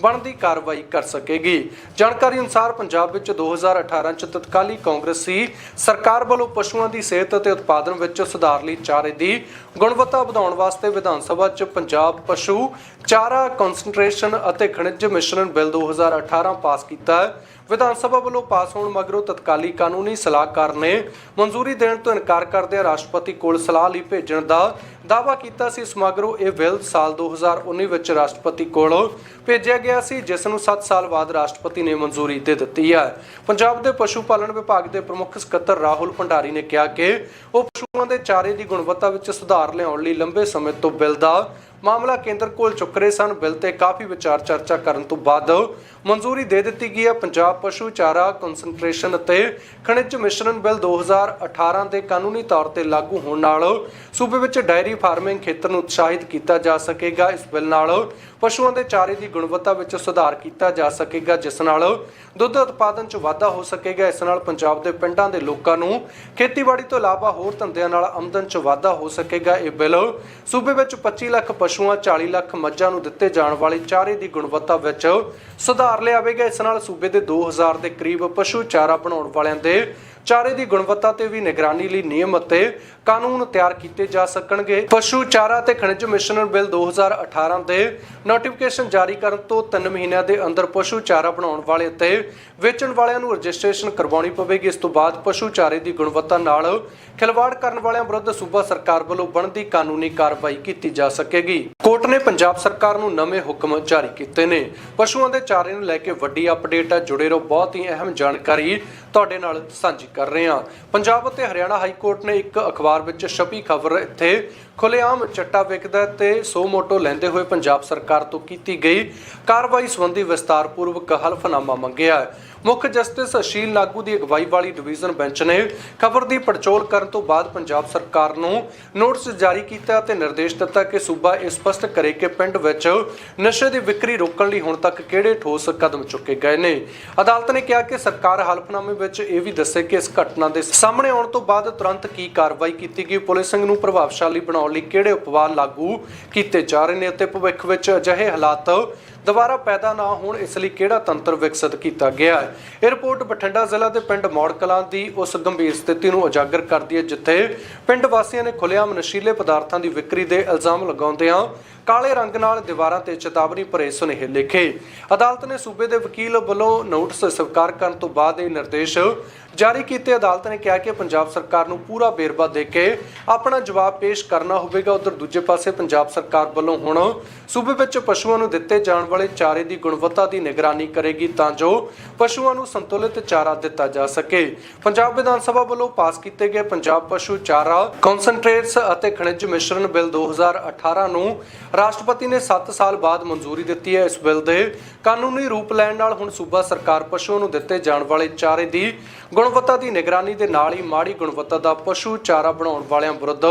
ਬਣਦੀ ਕਾਰਵਾਈ ਕਰ ਸਕੇਗੀ। ਜਾਣਕਾਰੀ ਅਨੁਸਾਰ ਪੰਜਾਬ ਵਿੱਚ 2018 ਚ ਤਤਕਾਲੀ ਕਾਂਗਰਸੀ ਸਰਕਾਰ ਵੱਲੋਂ ਪਸ਼ੂਆਂ ਦੀ ਸਿਹਤ ਅਤੇ ਉਤਪਾਦਨ ਵਿੱਚ ਸੁਧਾਰ ਲਈ ਚਾਰੇ ਦੀ ਗੁਣਵੱਤਾ ਵਧਾਉਣ ਵਾਸਤੇ ਵਿਧਾਨ ਸਭਾ ਚ ਪੰਜਾਬ ਪਸ਼ੂ ਚਾਰਾ ਕਨਸੈਂਟਰੇਸ਼ਨ ਅਤੇ ਖਣਿਜ ਮਿਸ਼ਰਣ ਬਿੱਲ 2018 ਪਾਸ ਕੀਤਾ। ਵਿਧਾਨ ਸਭਾ ਵੱਲੋਂ ਪਾਸ ਹੋਣ ਮਗਰੋਂ ਤਤਕਾਲੀ ਕਾਨੂੰਨੀ ਸਲਾਹਕਾਰ ਨੇ ਮਨਜ਼ੂਰੀ ਦੇਣ ਤੋਂ ਇਨਕਾਰ ਕਰਦਿਆਂ ਰਾਸ਼ਟਰਪਤੀ ਕੋਲ ਸਲਾਹ ਲਈ ਭੇਜਣ ਦਾ ਦਾਅਵਾ ਕੀਤਾ ਸੀ ਇਸ ਮਗਰੋਂ ਇਹ ਬਿੱਲ ਸਾਲ 2019 ਵਿੱਚ ਰਾਸ਼ਟਰਪਤੀ ਕੋਲ ਭੇਜਿਆ ਗਿਆ ਸੀ, ਜਿਸ ਨੂੰ 7 ਸਾਲ ਬਾਅਦ ਰਾਸ਼ਟਰਪਤੀ ਨੇ ਮਨਜ਼ੂਰੀ ਦੇ ਦਿੱਤੀ ਹੈ। ਪੰਜਾਬ ਦੇ ਪਸ਼ੂ ਪਾਲਣ ਵਿਭਾਗ ਦੇ ਪ੍ਰਮੁੱਖ ਸਕੱਤਰ ਰਾਹੁਲ ਭੰਡਾਰੀ ਨੇ ਕਿਹਾ ਕਿ ਉਹ ਪਸ਼ੂਆਂ ਦੇ ਚਾਰੇ ਦੀ ਗੁਣਵੱਤਾ ਵਿੱਚ ਸੁਧਾਰ ਲਿਆਉਣ ਲਈ ਲੰਬੇ ਸਮੇਂ ਤੋਂ ਬਿੱਲ ਦਾ ਮਾਮਲਾ ਕੇਂਦਰ ਕੋਲ ਚੁੱਕ ਰਹੇ ਸਨ। ਬਿੱਲ ਤੇ ਕਾਫੀ ਵਿਚਾਰ ਚਰਚਾ ਕਰਨ ਤੋਂ ਬਾਅਦ ਮਨਜ਼ੂਰੀ ਦੇ ਦਿੱਤੀ ਗਈ ਹੈ। ਪੰਜਾਬ ਪਸ਼ੂ ਚਾਰਾ ਕਨਸੈਂਟਰੇਸ਼ਨ ਅਤੇ ਖਣਿਜ ਮਿਸ਼ਰਣ ਬਿੱਲ 2018 ਦੇ ਕਾਨੂੰਨੀ ਤੌਰ ਤੇ ਲਾਗੂ ਹੋਣ ਨਾਲ ਸੂਬੇ ਵਿੱਚ ਡਾਇਰੀ ਫਾਰਮਿੰਗ ਖੇਤਰ ਨੂੰ ਉਤਸ਼ਾਹਿਤ ਕੀਤਾ ਜਾ ਸਕੇਗਾ। ਇਸ ਬਿੱਲ ਨਾਲ ਪਸ਼ੂਆਂ ਦੇ ਚਾਰੇ ਦੀ ਗੁਣਵੱਤਾ ਵਿੱਚ ਸੁਧਾਰ ਕੀਤਾ ਜਾ ਸਕੇਗਾ, ਜਿਸ ਨਾਲ ਦੁੱਧ ਉਤਪਾਦਨ 'ਚ ਵਾਧਾ ਹੋ ਸਕੇਗਾ। ਇਸ ਨਾਲ ਪੰਜਾਬ ਦੇ ਪਿੰਡਾਂ ਦੇ ਲੋਕਾਂ ਨੂੰ ਖੇਤੀਬਾੜੀ ਤੋਂ ਇਲਾਵਾ ਹੋਰ ਧੰਦਿਆਂ ਨਾਲ ਆਮਦਨ 'ਚ ਵਾਧਾ ਹੋ ਸਕੇਗਾ। ਇਹ ਬਿੱਲ ਸੂਬੇ ਵਿੱਚ 25 ਲੱਖ ਪਸ਼ੂਆਂ 40 ਲੱਖ ਮੱਝਾਂ ਨੂੰ ਦਿੱਤੇ ਜਾਣ ਵਾਲੇ ਚਾਰੇ ਦੀ ਗੁਣਵੱਤਾ ਵਿੱਚ ਸੁਧਾਰ ਲਿਆਵੇਗਾ। ਇਸ ਨਾਲ ਸੂਬੇ ਦੇ 2000 ਦੇ ਕਰੀਬ ਪਸ਼ੂ ਚਾਰਾ ਬਣਾਉਣ ਵਾਲਿਆਂ ਦੇ ਚਾਰੇ ਦੀ ਗੁਣਵੱਤਾ ਤੇ ਵੀ ਨਿਗਰਾਨੀ ਲਈ ਨਿਯਮ ਅਤੇ ਕਾਨੂੰਨ ਤਿਆਰ ਕੀਤੇ ਜਾ ਸਕਣਗੇ। ਪਸ਼ੂ ਚਾਰਾ ਤੇ ਖਣਿਜ ਮਿਸ਼ਰਣ ਬਿੱਲ 2018 ਦੇ ਨੋਟੀਫਿਕੇਸ਼ਨ ਜਾਰੀ ਕਰਨ ਤੋਂ 3 ਮਹੀਨਿਆਂ ਦੇ ਅੰਦਰ ਪਸ਼ੂ ਚਾਰਾ ਬਣਾਉਣ ਵਾਲੇ ਅਤੇ ਵੇਚਣ ਵਾਲਿਆਂ ਨੂੰ ਰਜਿਸਟ੍ਰੇਸ਼ਨ ਕਰਵਾਉਣੀ ਪਵੇਗੀ। ਇਸ ਤੋਂ ਬਾਅਦ ਪਸ਼ੂ ਚਾਰੇ ਦੀ ਗੁਣਵੱਤਾ ਨਾਲ ਖਿਲਵਾੜ ਕਰਨ ਵਾਲਿਆਂ ਵਿਰੁੱਧ ਸੂਬਾ ਸਰਕਾਰ ਵੱਲੋਂ ਬਣਦੀ ਕਾਨੂੰਨੀ ਕਾਰਵਾਈ ਕੀਤੀ ਜਾ ਸਕੇਗੀ। ਕੋਰਟ ਨੇ ਪੰਜਾਬ ਸਰਕਾਰ ਨੂੰ ਨਵੇਂ ਹੁਕਮ ਜਾਰੀ ਕੀਤੇ ਨੇ। ਪਸ਼ੂਆਂ ਦੇ ਚਾਰੇ ਨੂੰ ਲੈ ਕੇ ਵੱਡੀ ਅਪਡੇਟ ਹੈ ਜੁੜੇ ਰਹੋ। ਬਹੁਤ ਹੀ ਅਹਿਮ ਜਾਣਕਾਰੀ ਤੁਹਾਡੇ ਨਾਲ ਸਾਂਝੀ ਕਰ ਰਹੇ ਹਾਂ। ਪੰਜਾਬ ਅਤੇ ਹਰਿਆਣਾ ਹਾਈ ਕੋਰਟ ਨੇ ਇੱਕ ਅਖਬਾਰ ਵਿੱਚ ਛਪੀ ਖਬਰ ਇੱਥੇ ਖੁੱਲੇਆਮ ਚੱਟਾ ਵਿਕਦਾ ਹੈ ਤੇ ਸੋ ਮੋਟੋ ਲੈਂਦੇ ਹੋਏ ਪੰਜਾਬ ਸਰਕਾਰ ਤੋਂ ਕੀਤੀ ਗਈ ਕਾਰਵਾਈ ਸੰਬੰਧੀ ਵਿਸਤਾਰਪੂਰਵਕ ਹਲਫਨਾਮਾ ਮੰਗਿਆ ਹੈ। ਮੁੱਖ ਜਸਟਿਸ ਅਸ਼ੀਲ ਨਾਗੂ ਦੀ ਅਗਵਾਈ ਵਾਲੀ ਡਿਵੀਜ਼ਨ ਬੈਂਚ ਨੇ ਖਬਰ ਦੀ ਪੜਚੋਲ ਕਰਨ ਤੋਂ ਬਾਅਦ ਪੰਜਾਬ ਸਰਕਾਰ ਨੂੰ ਨੋਟਿਸ ਜਾਰੀ ਕੀਤਾ ਅਤੇ ਨਿਰਦੇਸ਼ ਦਿੱਤਾ ਕਿ ਸੂਬਾ ਇਹ ਸਪਸ਼ਟ ਕਰੇ ਕਿ ਪਿੰਡ ਵਿੱਚ ਨਸ਼ੇ ਦੀ ਵਿਕਰੀ ਰੋਕਣ ਲਈ ਹੁਣ ਤੱਕ ਕਿਹੜੇ ਠੋਸ ਕਦਮ ਚੁੱਕੇ ਗਏ ਨੇ। ਅਦਾਲਤ ਨੇ ਕਿਹਾ ਕਿ ਸਰਕਾਰ ਹਲਫਨਾਮੇ ਵਿੱਚ ਇਹ ਵੀ ਦੱਸੇ ਕਿ ਇਸ ਘਟਨਾ ਦੇ ਸਾਹਮਣੇ ਆਉਣ ਤੋਂ ਬਾਅਦ ਤੁਰੰਤ ਕੀ ਕਾਰਵਾਈ ਕੀਤੀ ਗਈ ਪੁਲਿਸਿੰਗ ਨੂੰ ਪ੍ਰਭਾਵਸ਼ਾਲੀ ਬਣਾਉਣ ਲਈ ਕਿਹੜੇ ਉਪਾਅ ਲਾਗੂ ਕੀਤੇ ਜਾ ਰਹੇ ਨੇ ਅਤੇ ਭਵਿੱਖ ਵਿੱਚ ਅਜਿਹੇ ਹਾਲਾਤ ਦੁਬਾਰਾ ਪੈਦਾ ਨਾ ਹੋਣ ਇਸ ਲਈ ਕਿਹੜਾ ਤੰਤਰ ਵਿਕਸਿਤ ਕੀਤਾ ਗਿਆ ਹੈ? ਇਹ ਰਿਪੋਰਟ ਬਠਿੰਡਾ ਜ਼ਿਲ੍ਹਾ ਦੇ ਪਿੰਡ ਮੌੜ ਕਲਾਂ ਦੀ ਉਸ ਗੰਭੀਰ ਸਥਿਤੀ ਨੂੰ ਉਜਾਗਰ ਕਰਦੀ ਹੈ, ਜਿੱਥੇ ਪਿੰਡ ਵਾਸੀਆਂ ਨੇ ਖੁੱਲ੍ਹੇਆਮ ਨਸ਼ੀਲੇ ਪਦਾਰਥਾਂ ਦੀ ਵਿਕਰੀ ਦੇ ਇਲਜ਼ਾਮ ਲਗਾਉਂਦਿਆਂ ਕਾਲੇ ਰੰਗ ਨਾਲ ਦੀਵਾਰਾਂ ਤੇ ਚੇਤਾਵਨੀ ਭਰੇ ਸੁਨੇਹੇ ਲਿਖੇ। ਅਦਾਲਤ ਨੇ ਸੂਬੇ ਦੇ ਵਕੀਲ ਵੱਲੋਂ ਨੋਟਿਸ ਸਵੀਕਾਰ ਕਰਨ ਤੋਂ ਬਾਅਦ ਇਹ ਨਿਰਦੇਸ਼ ਜਾਰੀ ਕੀਤੇ। ਅਦਾਲਤ ਨੇ ਕਿਹਾ ਕਿ ਪੰਜਾਬ ਸਰਕਾਰ ਨੂੰ ਪੂਰਾ ਬੇਰਬਾ ਦੇ ਕੇ ਆਪਣਾ ਜਵਾਬ ਪੇਸ਼ ਕਰਨਾ ਹੋਵੇਗਾ। ਉਧਰ ਦੂਜੇ ਪਾਸੇ ਪੰਜਾਬ ਸਰਕਾਰ ਵੱਲੋਂ ਹੁਣ ਸੂਬੇ ਵਿੱਚ ਪਸ਼ੂਆਂ ਨੂੰ ਦਿੱਤੇ ਜਾਣ ਵਾਲੇ ਚਾਰੇ ਦੀ ਗੁਣਵੱਤਾ ਦੀ ਨਿਗਰਾਨੀ ਕਰੇਗੀ ਤਾਂ ਜੋ ਪਸ਼ੂਆਂ ਨੂੰ ਸੰਤੁਲਿਤ ਚਾਰਾ ਦਿੱਤਾ ਜਾ ਸਕੇ। ਪੰਜਾਬ ਵਿਧਾਨ ਸਭਾ ਵੱਲੋਂ ਪਾਸ ਕੀਤੇ ਗਏ ਪੰਜਾਬ ਪਸ਼ੂ ਚਾਰਾ ਕਨਸੈਂਟਰੇਟਸ ਅਤੇ ਖਣਿਜ ਮਿਸ਼ਰਣ ਬਿੱਲ 2018 ਨੂੰ ਰਾਸ਼ਟਰਪਤੀ ਨੇ 7 ਸਾਲ ਬਾਅਦ ਮਨਜ਼ੂਰੀ ਦਿੱਤੀ ਹੈ। ਇਸ ਬਿੱਲ ਦੇ ਕਾਨੂੰਨੀ ਰੂਪ ਲੈਣ ਨਾਲ ਹੁਣ ਸੂਬਾ ਸਰਕਾਰ ਪਸ਼ੂਆਂ ਨੂੰ ਦਿੱਤੇ ਜਾਣ ਵਾਲੇ ਚਾਰੇ ਦੀ ਗੁਣਵੱਤਾ ਦੀ ਨਿਗਰਾਨੀ ਦੇ ਨਾਲ ਹੀ ਮਾੜੀ ਗੁਣਵੱਤਾ ਦਾ ਪਸ਼ੂ ਚਾਰਾ ਬਣਾਉਣ ਵਾਲਿਆਂ ਵਿਰੁੱਧ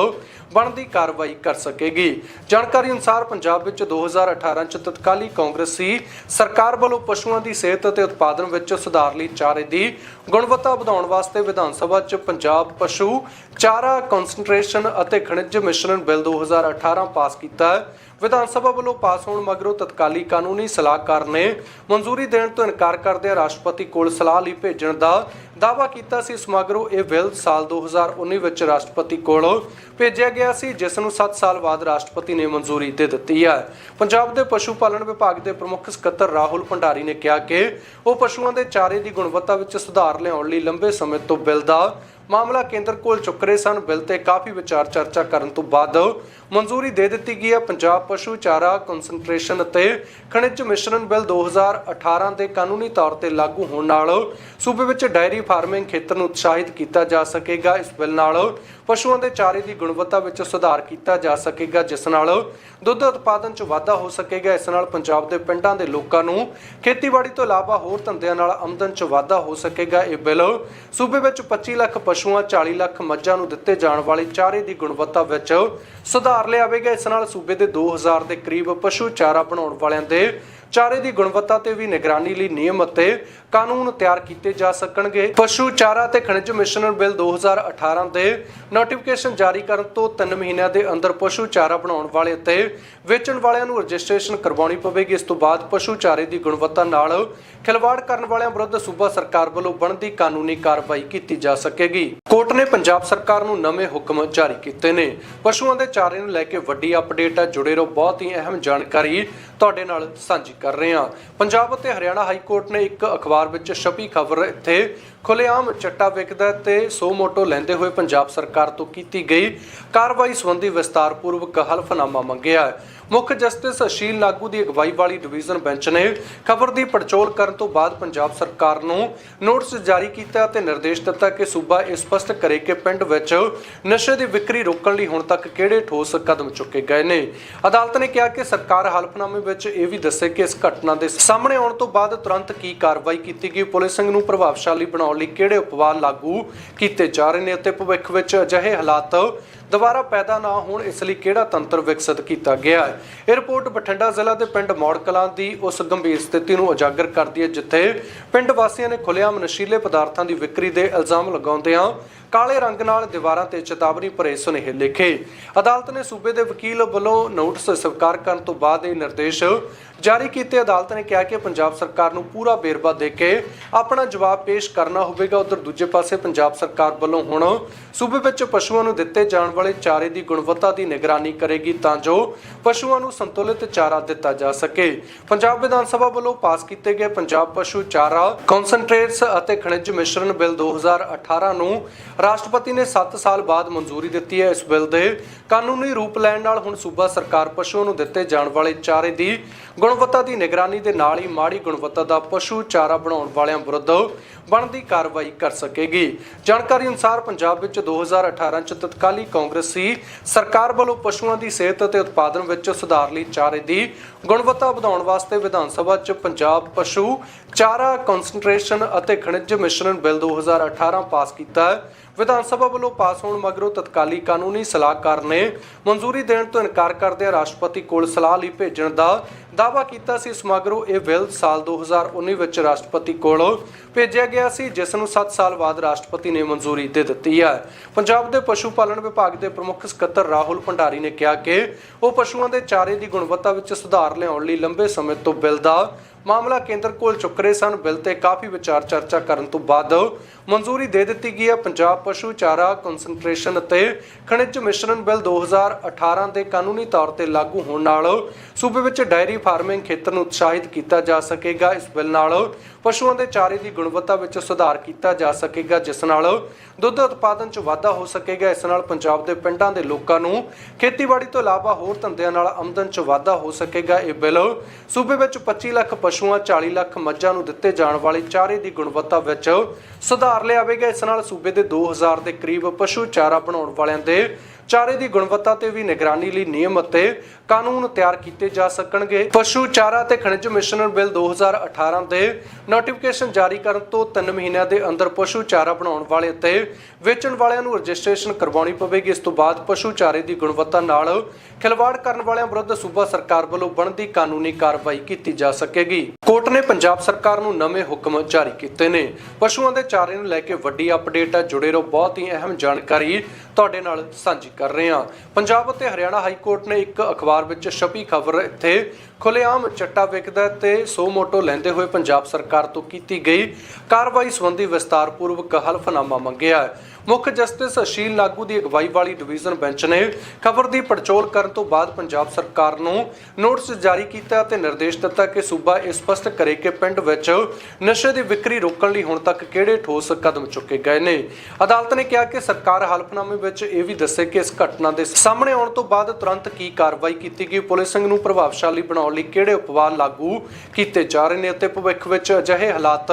ਬਣਦੀ ਕਾਰਵਾਈ ਕਰ ਸਕੇਗੀ। ਜਾਣਕਾਰੀ ਅਨੁਸਾਰ ਪੰਜਾਬ ਵਿੱਚ 2018 ਚ ਤਤਕਾਲੀ ਕਾਂਗਰਸੀ ਸਰਕਾਰ ਵੱਲੋਂ ਪਸ਼ੂਆਂ ਦੀ ਸਿਹਤ ਅਤੇ ਉਤਪਾਦਨ ਵਿੱਚ ਸੁਧਾਰ ਲਈ ਚਾਰੇ ਦੀ ਗੁਣਵੱਤਾ ਵਧਾਉਣ ਵਾਸਤੇ ਵਿਧਾਨ ਸਭਾ ਚ ਪੰਜਾਬ ਪਸ਼ੂ ਚਾਰਾ ਕਨਸੈਂਟਰੇਸ਼ਨ ਅਤੇ ਖਣਿਜ ਮਿਸ਼ਰਣ ਬਿੱਲ 2018 ਪਾਸ ਕੀਤਾ ਹੈ। ਵਿਧਾਨ ਸਭਾ ਵੱਲੋਂ ਪਾਸ ਹੋਣ ਮਗਰੋਂ ਤਤਕਾਲੀ ਕਾਨੂੰਨੀ ਸਲਾਹਕਾਰ ਨੇ ਮਨਜ਼ੂਰੀ ਦੇਣ ਤੋਂ ਇਨਕਾਰ ਕਰਦਿਆਂ ਰਾਸ਼ਟਰਪਤੀ ਕੋਲ ਸਲਾਹ ਲਈ ਭੇਜਣ ਦਾ ਦਾਅਵਾ ਕੀਤਾ ਸੀ। ਇਸ ਮਗਰੋਂ ਇਹ ਬਿੱਲ ਸਾਲ 2019 ਵਿੱਚ ਰਾਸ਼ਟਰਪਤੀ ਕੋਲ ਭੇਜਿਆ ਗਿਆ ਸੀ, ਜਿਸ ਨੂੰ 7 ਸਾਲ ਬਾਅਦ ਰਾਸ਼ਟਰਪਤੀ ਨੇ ਮਨਜ਼ੂਰੀ ਦੇ ਦਿੱਤੀ ਹੈ। ਪੰਜਾਬ ਦੇ ਪਸ਼ੂ ਪਾਲਣ ਵਿਭਾਗ ਦੇ ਪ੍ਰਮੁੱਖ ਸਕੱਤਰ ਰਾਹੁਲ ਭੰਡਾਰੀ ਨੇ ਕਿਹਾ ਕਿ ਉਹ ਪਸ਼ੂਆਂ ਦੇ ਚਾਰੇ ਦੀ ਗੁਣਵੱਤਾ ਵਿੱਚ ਸੁਧਾਰ ਲਿਆਉਣ ਲਈ ਲੰਬੇ ਸਮੇਂ ਤੋਂ ਬਿੱਲ ਦਾ ਮਾਮਲਾ ਕੇਂਦਰ ਕੋਲ ਚੁੱਕ ਰਹੇ ਸਨ। ਬਿੱਲ ਤੇ ਕਾਫੀ ਵਿਚਾਰ ਚਰਚਾ ਕਰਨ ਤੋਂ ਬਾਅਦ ਮਨਜ਼ੂਰੀ ਦੇ ਦਿੱਤੀ ਗਈ ਹੈ। ਪੰਜਾਬ ਪਸ਼ੂ ਚਾਰਾ ਕਨਸੈਂਟਰੇਸ਼ਨ ਅਤੇ ਖਣਿਜ ਮਿਸ਼ਰਣ ਬਿੱਲ 2018 ਦੇ ਕਾਨੂੰਨੀ ਤੌਰ ਤੇ ਲਾਗੂ ਹੋਣ ਨਾਲ ਸੂਬੇ ਵਿੱਚ ਡਾਇਰੀ ਫਾਰਮਿੰਗ ਖੇਤਰ ਨੂੰ ਉਤਸ਼ਾਹਿਤ ਕੀਤਾ ਜਾ ਸਕੇਗਾ। ਇਸ ਬਿੱਲ ਨਾਲ ਪਸ਼ੂਆਂ ਦੇ ਚਾਰੇ ਦੀ ਗੁਣਵੱਤਾ ਵਿੱਚ ਸੁਧਾਰ ਕੀਤਾ ਜਾ ਸਕੇਗਾ, ਜਿਸ ਨਾਲ ਦੁੱਧ ਉਤਪਾਦਨ 'ਚ ਵਾਧਾ ਹੋ ਸਕੇਗਾ। ਇਸ ਨਾਲ ਪੰਜਾਬ ਦੇ ਪਿੰਡਾਂ ਦੇ ਲੋਕਾਂ ਨੂੰ ਖੇਤੀਬਾੜੀ ਤੋਂ ਇਲਾਵਾ ਹੋਰ ਧੰਦਿਆਂ ਨਾਲ ਆਮਦਨ 'ਚ ਵਾਧਾ ਹੋ ਸਕੇਗਾ। ਇਹ ਬਿੱਲ ਸੂਬੇ ਵਿੱਚ 25 ਲੱਖ ਪਸ਼ੂਆਂ 40 ਲੱਖ ਮੱਝਾਂ ਨੂੰ ਦਿੱਤੇ ਜਾਣ ਵਾਲੇ ਚਾਰੇ ਦੀ ਗੁਣਵੱਤਾ ਵਿੱਚ ਸੁਧਾਰ ਲਿਆਵੇਗਾ। ਇਸ ਨਾਲ ਸੂਬੇ ਦੇ 2000 ਦੇ ਕਰੀਬ ਪਸ਼ੂ ਚਾਰਾ ਬਣਾਉਣ ਵਾਲਿਆਂ ਦੇ ਚਾਰੇ ਦੀ ਗੁਣਵੱਤਾ ਤੇ ਵੀ ਨਿਗਰਾਨੀ ਲਈ ਨਿਯਮ ਅਤੇ ਕਾਨੂੰਨ ਤਿਆਰ ਕੀਤੇ ਜਾ ਸਕਣਗੇ। ਪਸ਼ੂ ਚਾਰਾ ਤੇ ਖਣਿਜ ਮਿਸ਼ਰਣ ਬਿੱਲ 2018 ਦੇ ਨੋਟੀਫਿਕੇਸ਼ਨ ਜਾਰੀ ਕਰਨ ਤੋਂ 3 ਮਹੀਨਿਆਂ ਦੇ ਅੰਦਰ ਪਸ਼ੂ ਚਾਰਾ ਬਣਾਉਣ ਵਾਲੇ ਅਤੇ ਵੇਚਣ ਵਾਲਿਆਂ ਨੂੰ ਰਜਿਸਟ੍ਰੇਸ਼ਨ ਕਰਵਾਉਣੀ ਪਵੇਗੀ। ਇਸ ਤੋਂ ਬਾਅਦ ਪਸ਼ੂ ਚਾਰੇ ਦੀ ਗੁਣਵੱਤਾ ਨਾਲ ਖਿਲਵਾੜ ਕਰਨ ਵਾਲਿਆਂ ਵਿਰੁੱਧ ਸੂਬਾ ਸਰਕਾਰ ਵੱਲੋਂ ਬਣਦੀ ਕਾਨੂੰਨੀ ਕਾਰਵਾਈ ਕੀਤੀ ਜਾ ਸਕੇਗੀ। ਕੋਰਟ ਨੇ ਪੰਜਾਬ ਸਰਕਾਰ ਨੂੰ ਨਵੇਂ ਹੁਕਮ ਜਾਰੀ ਕੀਤੇ ਨੇ। ਪਸ਼ੂਆਂ ਦੇ ਚਾਰੇ ਨੂੰ ਲੈ ਕੇ ਵੱਡੀ ਅਪਡੇਟ ਹੈ ਜੁੜੇ ਰਹੋ ਬਹੁਤ ਹੀ ਅਹਿਮ ਜਾਣਕਾਰੀ ਤੁਹਾਡੇ ਨਾਲ ਸਾਂਝੀ ਕਰ ਰਹੇ ਹਾਂ। ਪੰਜਾਬ ਅਤੇ ਹਰਿਆਣਾ ਹਾਈ ਕੋਰਟ ਨੇ ਇੱਕ ਅਖਬਾਰ ਵਿੱਚ ਛਪੀ ਖਬਰ ਇੱਥੇ ਖੁੱਲੇਆਮ ਚੱਟਾ ਵਿਕਦਾ ਤੇ ਸੋ ਮੋਟੋ ਲੈਂਦੇ ਹੋਏ ਪੰਜਾਬ ਸਰਕਾਰ ਤੋਂ ਕੀਤੀ ਗਈ ਕਾਰਵਾਈ ਸੰਬੰਧੀ ਵਿਸਤਾਰਪੂਰਵਕ ਹਲਫਨਾਮਾ ਮੰਗਿਆ ਹੈ। ਮੁੱਖ ਜਸਟਿਸ ਅਸ਼ੀਲ ਲਾਗੂ ਦੀ ਅਗਵਾਈ ਵਾਲੀ ਡਿਵੀਜ਼ਨ ਬੈਂਚ ਨੇ ਖਬਰ ਦੀ ਪੜਚੋਲ ਕਰਨ ਤੋਂ ਬਾਅਦ ਪੰਜਾਬ ਸਰਕਾਰ ਨੂੰ ਨੋਟਿਸ ਜਾਰੀ ਕੀਤਾ ਅਤੇ ਨਿਰਦੇਸ਼ ਦਿੱਤਾ ਕਿ ਸੂਬਾ ਇਹ ਸਪਸ਼ਟ ਕਰੇ ਕਿ ਪਿੰਡ ਵਿੱਚ ਨਸ਼ੇ ਦੀ ਵਿਕਰੀ ਰੋਕਣ ਲਈ ਹੁਣ ਤੱਕ ਕਿਹੜੇ ਠੋਸ ਕਦਮ ਚੁੱਕੇ ਗਏ ਨੇ। ਅਦਾਲਤ ਨੇ ਕਿਹਾ ਕਿ ਸਰਕਾਰ ਹਲਫਨਾਮੇ ਵਿੱਚ ਇਹ ਵੀ ਦੱਸੇ ਕਿ ਇਸ ਘਟਨਾ ਦੇ ਸਾਹਮਣੇ ਆਉਣ ਤੋਂ ਬਾਅਦ ਤੁਰੰਤ ਕੀ ਕਾਰਵਾਈ ਕੀਤੀ ਗਈ, ਪੁਲਿਸ ਨੂੰ ਪ੍ਰਭਾਵਸ਼ਾਲੀ ਬਣਾਉਣ ਲਈ ਕਿਹੜੇ ਉਪਾਅ ਲਾਗੂ ਕੀਤੇ ਜਾ ਰਹੇ ਨੇ ਅਤੇ ਭਵਿੱਖ ਵਿੱਚ ਅਜਿਹੇ ਹਾਲਾਤ ਦੁਬਾਰਾ ਪੈਦਾ ਨਾ ਹੋਣ ਇਸ ਲਈ ਕਿਹੜਾ ਤੰਤਰ ਵਿਕਸਿਤ ਕੀਤਾ ਗਿਆ ਹੈ? ਇਹ ਰਿਪੋਰਟ ਬਠਿੰਡਾ ਜ਼ਿਲ੍ਹਾ ਦੇ ਪਿੰਡ ਮੌੜ ਦੀ ਉਸ ਗੰਭੀਰ ਸਥਿਤੀ ਨੂੰ ਉਜਾਗਰ ਕਰਦੀ ਹੈ, ਜਿੱਥੇ ਪਿੰਡ ਵਾਸੀਆਂ ਨੇ ਖੁੱਲ੍ਹੇਆਮ ਨਸ਼ੀਲੇ ਪਦਾਰਥਾਂ ਦੀ ਵਿਕਰੀ ਦੇ ਇਲਜ਼ਾਮ ਲਗਾਉਂਦਿਆਂ ਕਾਲੇ ਰੰਗ ਨਾਲ ਦੀਵਾਰਾਂ ਤੇ ਚੇਤਾਵਨੀ ਭਰੇ ਸੁਨੇਹੇ ਲਿਖੇ। ਅਦਾਲਤ ਨੇ ਸੂਬੇ ਦੇ ਵਕੀਲ ਵੱਲੋਂ ਨੋਟਿਸ ਸਵੀਕਾਰ ਕਰਨ ਤੋਂ ਬਾਅਦ ਇਹ ਨਿਰਦੇਸ਼ ਜਾਰੀ ਕੀਤੇ। ਅਦਾਲਤ ਨੇ ਕਿਹਾ ਕਿ ਪੰਜਾਬ ਸਰਕਾਰ ਨੂੰ ਪੂਰਾ ਵੇਰਵਾ ਦੇ ਕੇ ਆਪਣਾ ਜਵਾਬ ਪੇਸ਼ ਕਰਨਾ ਹੋਵੇਗਾ। ਉਧਰ ਦੂਜੇ ਪਾਸੇ ਪੰਜਾਬ ਸਰਕਾਰ ਵੱਲੋਂ ਹੁਣ ਸੂਬੇ ਵਿੱਚ ਪਸ਼ੂਆਂ ਨੂੰ ਦਿੱਤੇ ਜਾਣ ਵਾਲੇ ਚਾਰੇ ਦੀ ਗੁਣਵੱਤਾ ਦੀ ਨਿਗਰਾਨੀ ਕਰੇਗੀ ਤਾਂ ਜੋ ਪਸ਼ੂਆਂ ਨੂੰ ਸੰਤੁਲਿਤ ਚਾਰਾ ਦਿੱਤਾ ਜਾ ਸਕੇ। ਪੰਜਾਬ ਵਿਧਾਨ ਸਭਾ ਵੱਲੋਂ ਪਾਸ ਕੀਤੇ ਗਏ ਪੰਜਾਬ ਪਸ਼ੂ ਚਾਰਾ ਕਨਸੈਂਟਰੇਟਸ ਅਤੇ ਖਣਿਜ ਮਿਸ਼ਰਣ ਬਿੱਲ 2018 ਨੂੰ ਰਾਸ਼ਟਰਪਤੀ ਨੇ 7 ਸਾਲ ਬਾਅਦ ਮਨਜ਼ੂਰੀ ਦਿੱਤੀ ਹੈ। ਇਸ ਬਿੱਲ ਦੇ ਕਾਨੂੰਨੀ ਰੂਪ ਲੈਣ ਨਾਲ ਹੁਣ ਸੂਬਾ ਸਰਕਾਰ ਪਸ਼ੂਆਂ ਨੂੰ ਦਿੱਤੇ ਜਾਣ ਵਾਲੇ ਚਾਰੇ ਦੀ ਗੁਣਵੱਤਾ ਦੀ ਨਿਗਰਾਨੀ ਦੇ ਨਾਲ ਹੀ ਮਾੜੀ ਗੁਣਵੱਤਾ ਦਾ ਪਸ਼ੂ ਚਾਰਾ ਬਣਾਉਣ ਵਾਲਿਆਂ ਵਿਰੁੱਧ ਬਣਦੀ ਕਾਰਵਾਈ ਕਰ ਸਕੇਗੀ। ਜਾਣਕਾਰੀ ਅਨੁਸਾਰ ਪੰਜਾਬ ਵਿੱਚ 2018 ਚ ਤਤਕਾਲੀ ਕਾਂਗਰਸੀ ਸਰਕਾਰ ਵੱਲੋਂ ਪਸ਼ੂਆਂ ਦੀ ਸਿਹਤ ਅਤੇ ਉਤਪਾਦਨ ਵਿੱਚ ਸੁਧਾਰ ਲਈ ਚਾਰੇ ਦੀ ਗੁਣਵੱਤਾ ਵਧਾਉਣ ਵਾਸਤੇ ਵਿਧਾਨ ਸਭਾ ਚ ਪੰਜਾਬ ਪਸ਼ੂ ਚਾਰਾ ਕਨਸੈਂਟਰੇਸ਼ਨ ਅਤੇ ਖਣਿਜ ਮਿਸ਼ਰਣ ਬਿੱਲ 2018 ਪਾਸ ਕੀਤਾ। ਵਿਧਾਨ ਸਭਾ ਵੱਲੋਂ ਪਾਸ ਹੋਣ ਮਗਰੋਂ ਤਤਕਾਲੀ ਕਾਨੂੰਨੀ ਸਲਾਹਕਾਰ ਨੇ ਮਨਜ਼ੂਰੀ ਦੇਣ ਤੋਂ ਇਨਕਾਰ ਕਰਦਿਆਂ ਰਾਸ਼ਟਰਪਤੀ ਕੋਲ ਸਲਾਹ ਲਈ ਭੇਜਣ ਦਾ ਦਾਅਵਾ ਕੀਤਾ ਸੀ ਇਸ ਮਗਰੋਂ ਇਹ ਬਿੱਲ ਸਾਲ 2019 ਵਿੱਚ ਰਾਸ਼ਟਰਪਤੀ ਕੋਲ ਭੇਜਿਆ ਗਿਆ ਸੀ, ਜਿਸ ਨੂੰ 7 ਸਾਲ ਬਾਅਦ ਰਾਸ਼ਟਰਪਤੀ ਨੇ ਮਨਜ਼ੂਰੀ ਦੇ ਦਿੱਤੀ ਹੈ। ਪੰਜਾਬ ਦੇ ਪਸ਼ੂ ਪਾਲਣ ਵਿਭਾਗ ਦੇ ਪ੍ਰਮੁੱਖ ਸਕੱਤਰ ਰਾਹੁਲ ਭੰਡਾਰੀ ਨੇ ਕਿਹਾ ਕਿ ਉਹ ਪਸ਼ੂਆਂ ਦੇ ਚਾਰੇ ਦੀ ਗੁਣਵੱਤਾ ਵਿੱਚ ਸੁਧਾਰ ਲਿਆਉਣ ਲਈ ਲੰਬੇ ਸਮੇਂ ਤੋਂ ਬਿੱਲ ਦਾ ਮਾਮਲਾ ਕੇਂਦਰ ਕੋਲ ਚੁੱਕ ਰਹੇ ਸਨ। ਬਿੱਲ ਤੇ ਕਾਫੀ ਵਿਚਾਰ ਚਰਚਾ ਕਰਨ ਤੋਂ ਬਾਅਦ ਮਨਜ਼ੂਰੀ ਦੇ ਦਿੱਤੀ ਗਈ ਹੈ। ਪੰਜਾਬ ਪਸ਼ੂ ਚਾਰਾ ਕਨਸੈਂਟਰੇਸ਼ਨ ਅਤੇ ਖਣਿਜ ਮਿਸ਼ਰਣ ਬਿੱਲ 2018 ਦੇ ਕਾਨੂੰਨੀ ਤੌਰ ਤੇ ਲਾਗੂ ਹੋਣ ਨਾਲ ਸੂਬੇ ਵਿੱਚ ਡਾਇਰੀ ਫਾਰਮਿੰਗ ਖੇਤਰ ਨੂੰ ਉਤਸ਼ਾਹਿਤ ਕੀਤਾ ਜਾ ਸਕੇਗਾ। ਇਸ ਬਿੱਲ ਨਾਲ ਪਸ਼ੂਆਂ ਦੇ ਚਾਰੇ ਦੀ ਗੁਣਵੱਤਾ ਵਿੱਚ ਸੁਧਾਰ ਕੀਤਾ ਜਾ ਸਕੇਗਾ, ਜਿਸ ਨਾਲ ਦੁੱਧ ਉਤਪਾਦਨ 'ਚ ਵਾਧਾ ਹੋ ਸਕੇਗਾ। ਇਸ ਨਾਲ ਪੰਜਾਬ ਦੇ ਪਿੰਡਾਂ ਦੇ ਲੋਕਾਂ ਨੂੰ ਖੇਤੀਬਾੜੀ ਤੋਂ ਇਲਾਵਾ ਹੋਰ ਧੰਦਿਆਂ ਨਾਲ ਆਮਦਨ 'ਚ ਵਾਧਾ ਹੋ ਸਕੇਗਾ। ਇਹ ਬਿੱਲ ਸੂਬੇ ਵਿੱਚ 25 ਲੱਖ ਪਸ਼ੂਆਂ 40 ਲੱਖ ਮੱਝਾਂ ਨੂੰ ਦਿੱਤੇ ਜਾਣ ਵਾਲੇ ਚਾਰੇ ਦੀ ਗੁਣਵੱਤਾ ਵਿੱਚ ਸੁਧਾਰ ਲਿਆਵੇਗਾ। ਇਸ ਨਾਲ ਸੂਬੇ ਦੇ 2000 ਦੇ ਕਰੀਬ ਪਸ਼ੂ ਚਾਰਾ ਬਣਾਉਣ ਵਾਲਿਆਂ ਦੇ ਚਾਰੇ ਦੀ ਗੁਣਵੱਤਾ ਤੇ ਵੀ ਨਿਗਰਾਨੀ ਲਈ ਨਿਯਮ ਅਤੇ ਕਾਨੂੰਨ ਤਿਆਰ ਕੀਤੇ ਜਾ ਸਕਣਗੇ। ਪਸ਼ੂ ਚਾਰਾ ਤੇ ਖਣਿਜ ਮਿਸ਼ਰਣ ਬਿੱਲ 2018 ਦੇ ਨੋਟੀਫਿਕੇਸ਼ਨ ਜਾਰੀ ਕਰਨ ਤੋਂ 3 ਮਹੀਨਿਆਂ ਦੇ ਅੰਦਰ ਪਸ਼ੂ ਚਾਰਾ ਬਣਾਉਣ ਵਾਲੇ ਅਤੇ ਵੇਚਣ ਵਾਲਿਆਂ ਨੂੰ ਰਜਿਸਟ੍ਰੇਸ਼ਨ ਕਰਵਾਉਣੀ ਪਵੇਗੀ। ਇਸ ਤੋਂ ਬਾਅਦ ਪਸ਼ੂ ਚਾਰੇ ਦੀ ਗੁਣਵੱਤਾ ਨਾਲ ਖਿਲਵਾੜ ਕਰਨ ਵਾਲਿਆਂ ਵਿਰੁੱਧ ਸੂਬਾ ਸਰਕਾਰ ਵੱਲੋਂ ਬਣਦੀ ਕਾਨੂੰਨੀ ਕਾਰਵਾਈ ਕੀਤੀ ਜਾ ਸਕੇਗੀ। ਕੋਰਟ ਨੇ ਪੰਜਾਬ ਸਰਕਾਰ ਨੂੰ ਨਵੇਂ ਹੁਕਮ ਜਾਰੀ ਕੀਤੇ ਨੇ। ਪਸ਼ੂਆਂ ਦੇ ਚਾਰੇ ਨੂੰ ਲੈ ਕੇ ਵੱਡੀ ਅਪਡੇਟ ਹੈ ਜੁੜੇ ਰਹੋ। ਬਹੁਤ ਹੀ ਅਹਿਮ ਜਾਣਕਾਰੀ ਤੁਹਾਡੇ ਨਾਲ ਸਾਂਝੀ ਕਰ ਰਹੇ ਹਾਂ। ਪੰਜਾਬ ਅਤੇ ਹਰਿਆਣਾ ਹਾਈ ਕੋਰਟ ਨੇ ਇੱਕ ਅਖਬਾਰ ਵਿੱਚ ਛਪੀ ਖਬਰ ਇੱਥੇ ਖੁੱਲੇਆਮ ਚੱਟਾ ਵਿਕਦਾ ਤੇ ਸੋ ਮੋਟੋ ਲੈਂਦੇ ਹੋਏ ਪੰਜਾਬ ਸਰਕਾਰ ਤੋਂ ਕੀਤੀ ਗਈ ਕਾਰਵਾਈ ਸੰਬੰਧੀ ਵਿਸਤਾਰਪੂਰਵਕ ਹਲਫਨਾਮਾ ਮੰਗਿਆ ਮੁੱਖ ਜਸਟਿਸ ਅਸ਼ੀਲ ਲਾਗੂ ਦੀ ਅਗਵਾਈ ਵਾਲੀ ਡਿਵੀਜ਼ਨ ਬੈਂਚ ਨੇ ਖਬਰ ਦੀ ਪੜਚੋਲ ਕਰਨ ਤੋਂ ਬਾਅਦ ਪੰਜਾਬ ਸਰਕਾਰ ਨੂੰ ਨੋਟਿਸ ਜਾਰੀ ਕੀਤਾ ਅਤੇ ਨਿਰਦੇਸ਼ ਦਿੱਤਾ ਕਿ ਸੂਬਾ ਇਹ ਸਪਸ਼ਟ ਕਰੇ ਕਿ ਪਿੰਡ ਵਿੱਚ ਨਸ਼ੇ ਦੀ ਵਿਕਰੀ ਰੋਕਣ ਲਈ ਹੁਣ ਤੱਕ ਕਿਹੜੇ ਠੋਸ ਕਦਮ ਚੁੱਕੇ ਗਏ ਨੇ। ਅਦਾਲਤ ਨੇ ਕਿਹਾ ਕਿ ਸਰਕਾਰ ਹਲਫਨਾਮੇ ਵਿੱਚ ਇਹ ਵੀ ਦੱਸੇ ਕਿ ਇਸ ਘਟਨਾ ਦੇ ਸਾਹਮਣੇ ਆਉਣ ਤੋਂ ਬਾਅਦ ਤੁਰੰਤ ਕੀ ਕਾਰਵਾਈ ਕੀਤੀ ਗਈ ਪੁਲਿਸਿੰਗ ਨੂੰ ਪ੍ਰਭਾਵਸ਼ਾਲੀ ਬਣਾਉਣ ਲਈ ਕਿਹੜੇ ਉਪਾਅ ਲਾਗੂ ਕੀਤੇ ਜਾ ਰਹੇ ਨੇ ਅਤੇ ਭਵਿੱਖ ਵਿੱਚ ਅਜਿਹੇ ਹਾਲਾਤ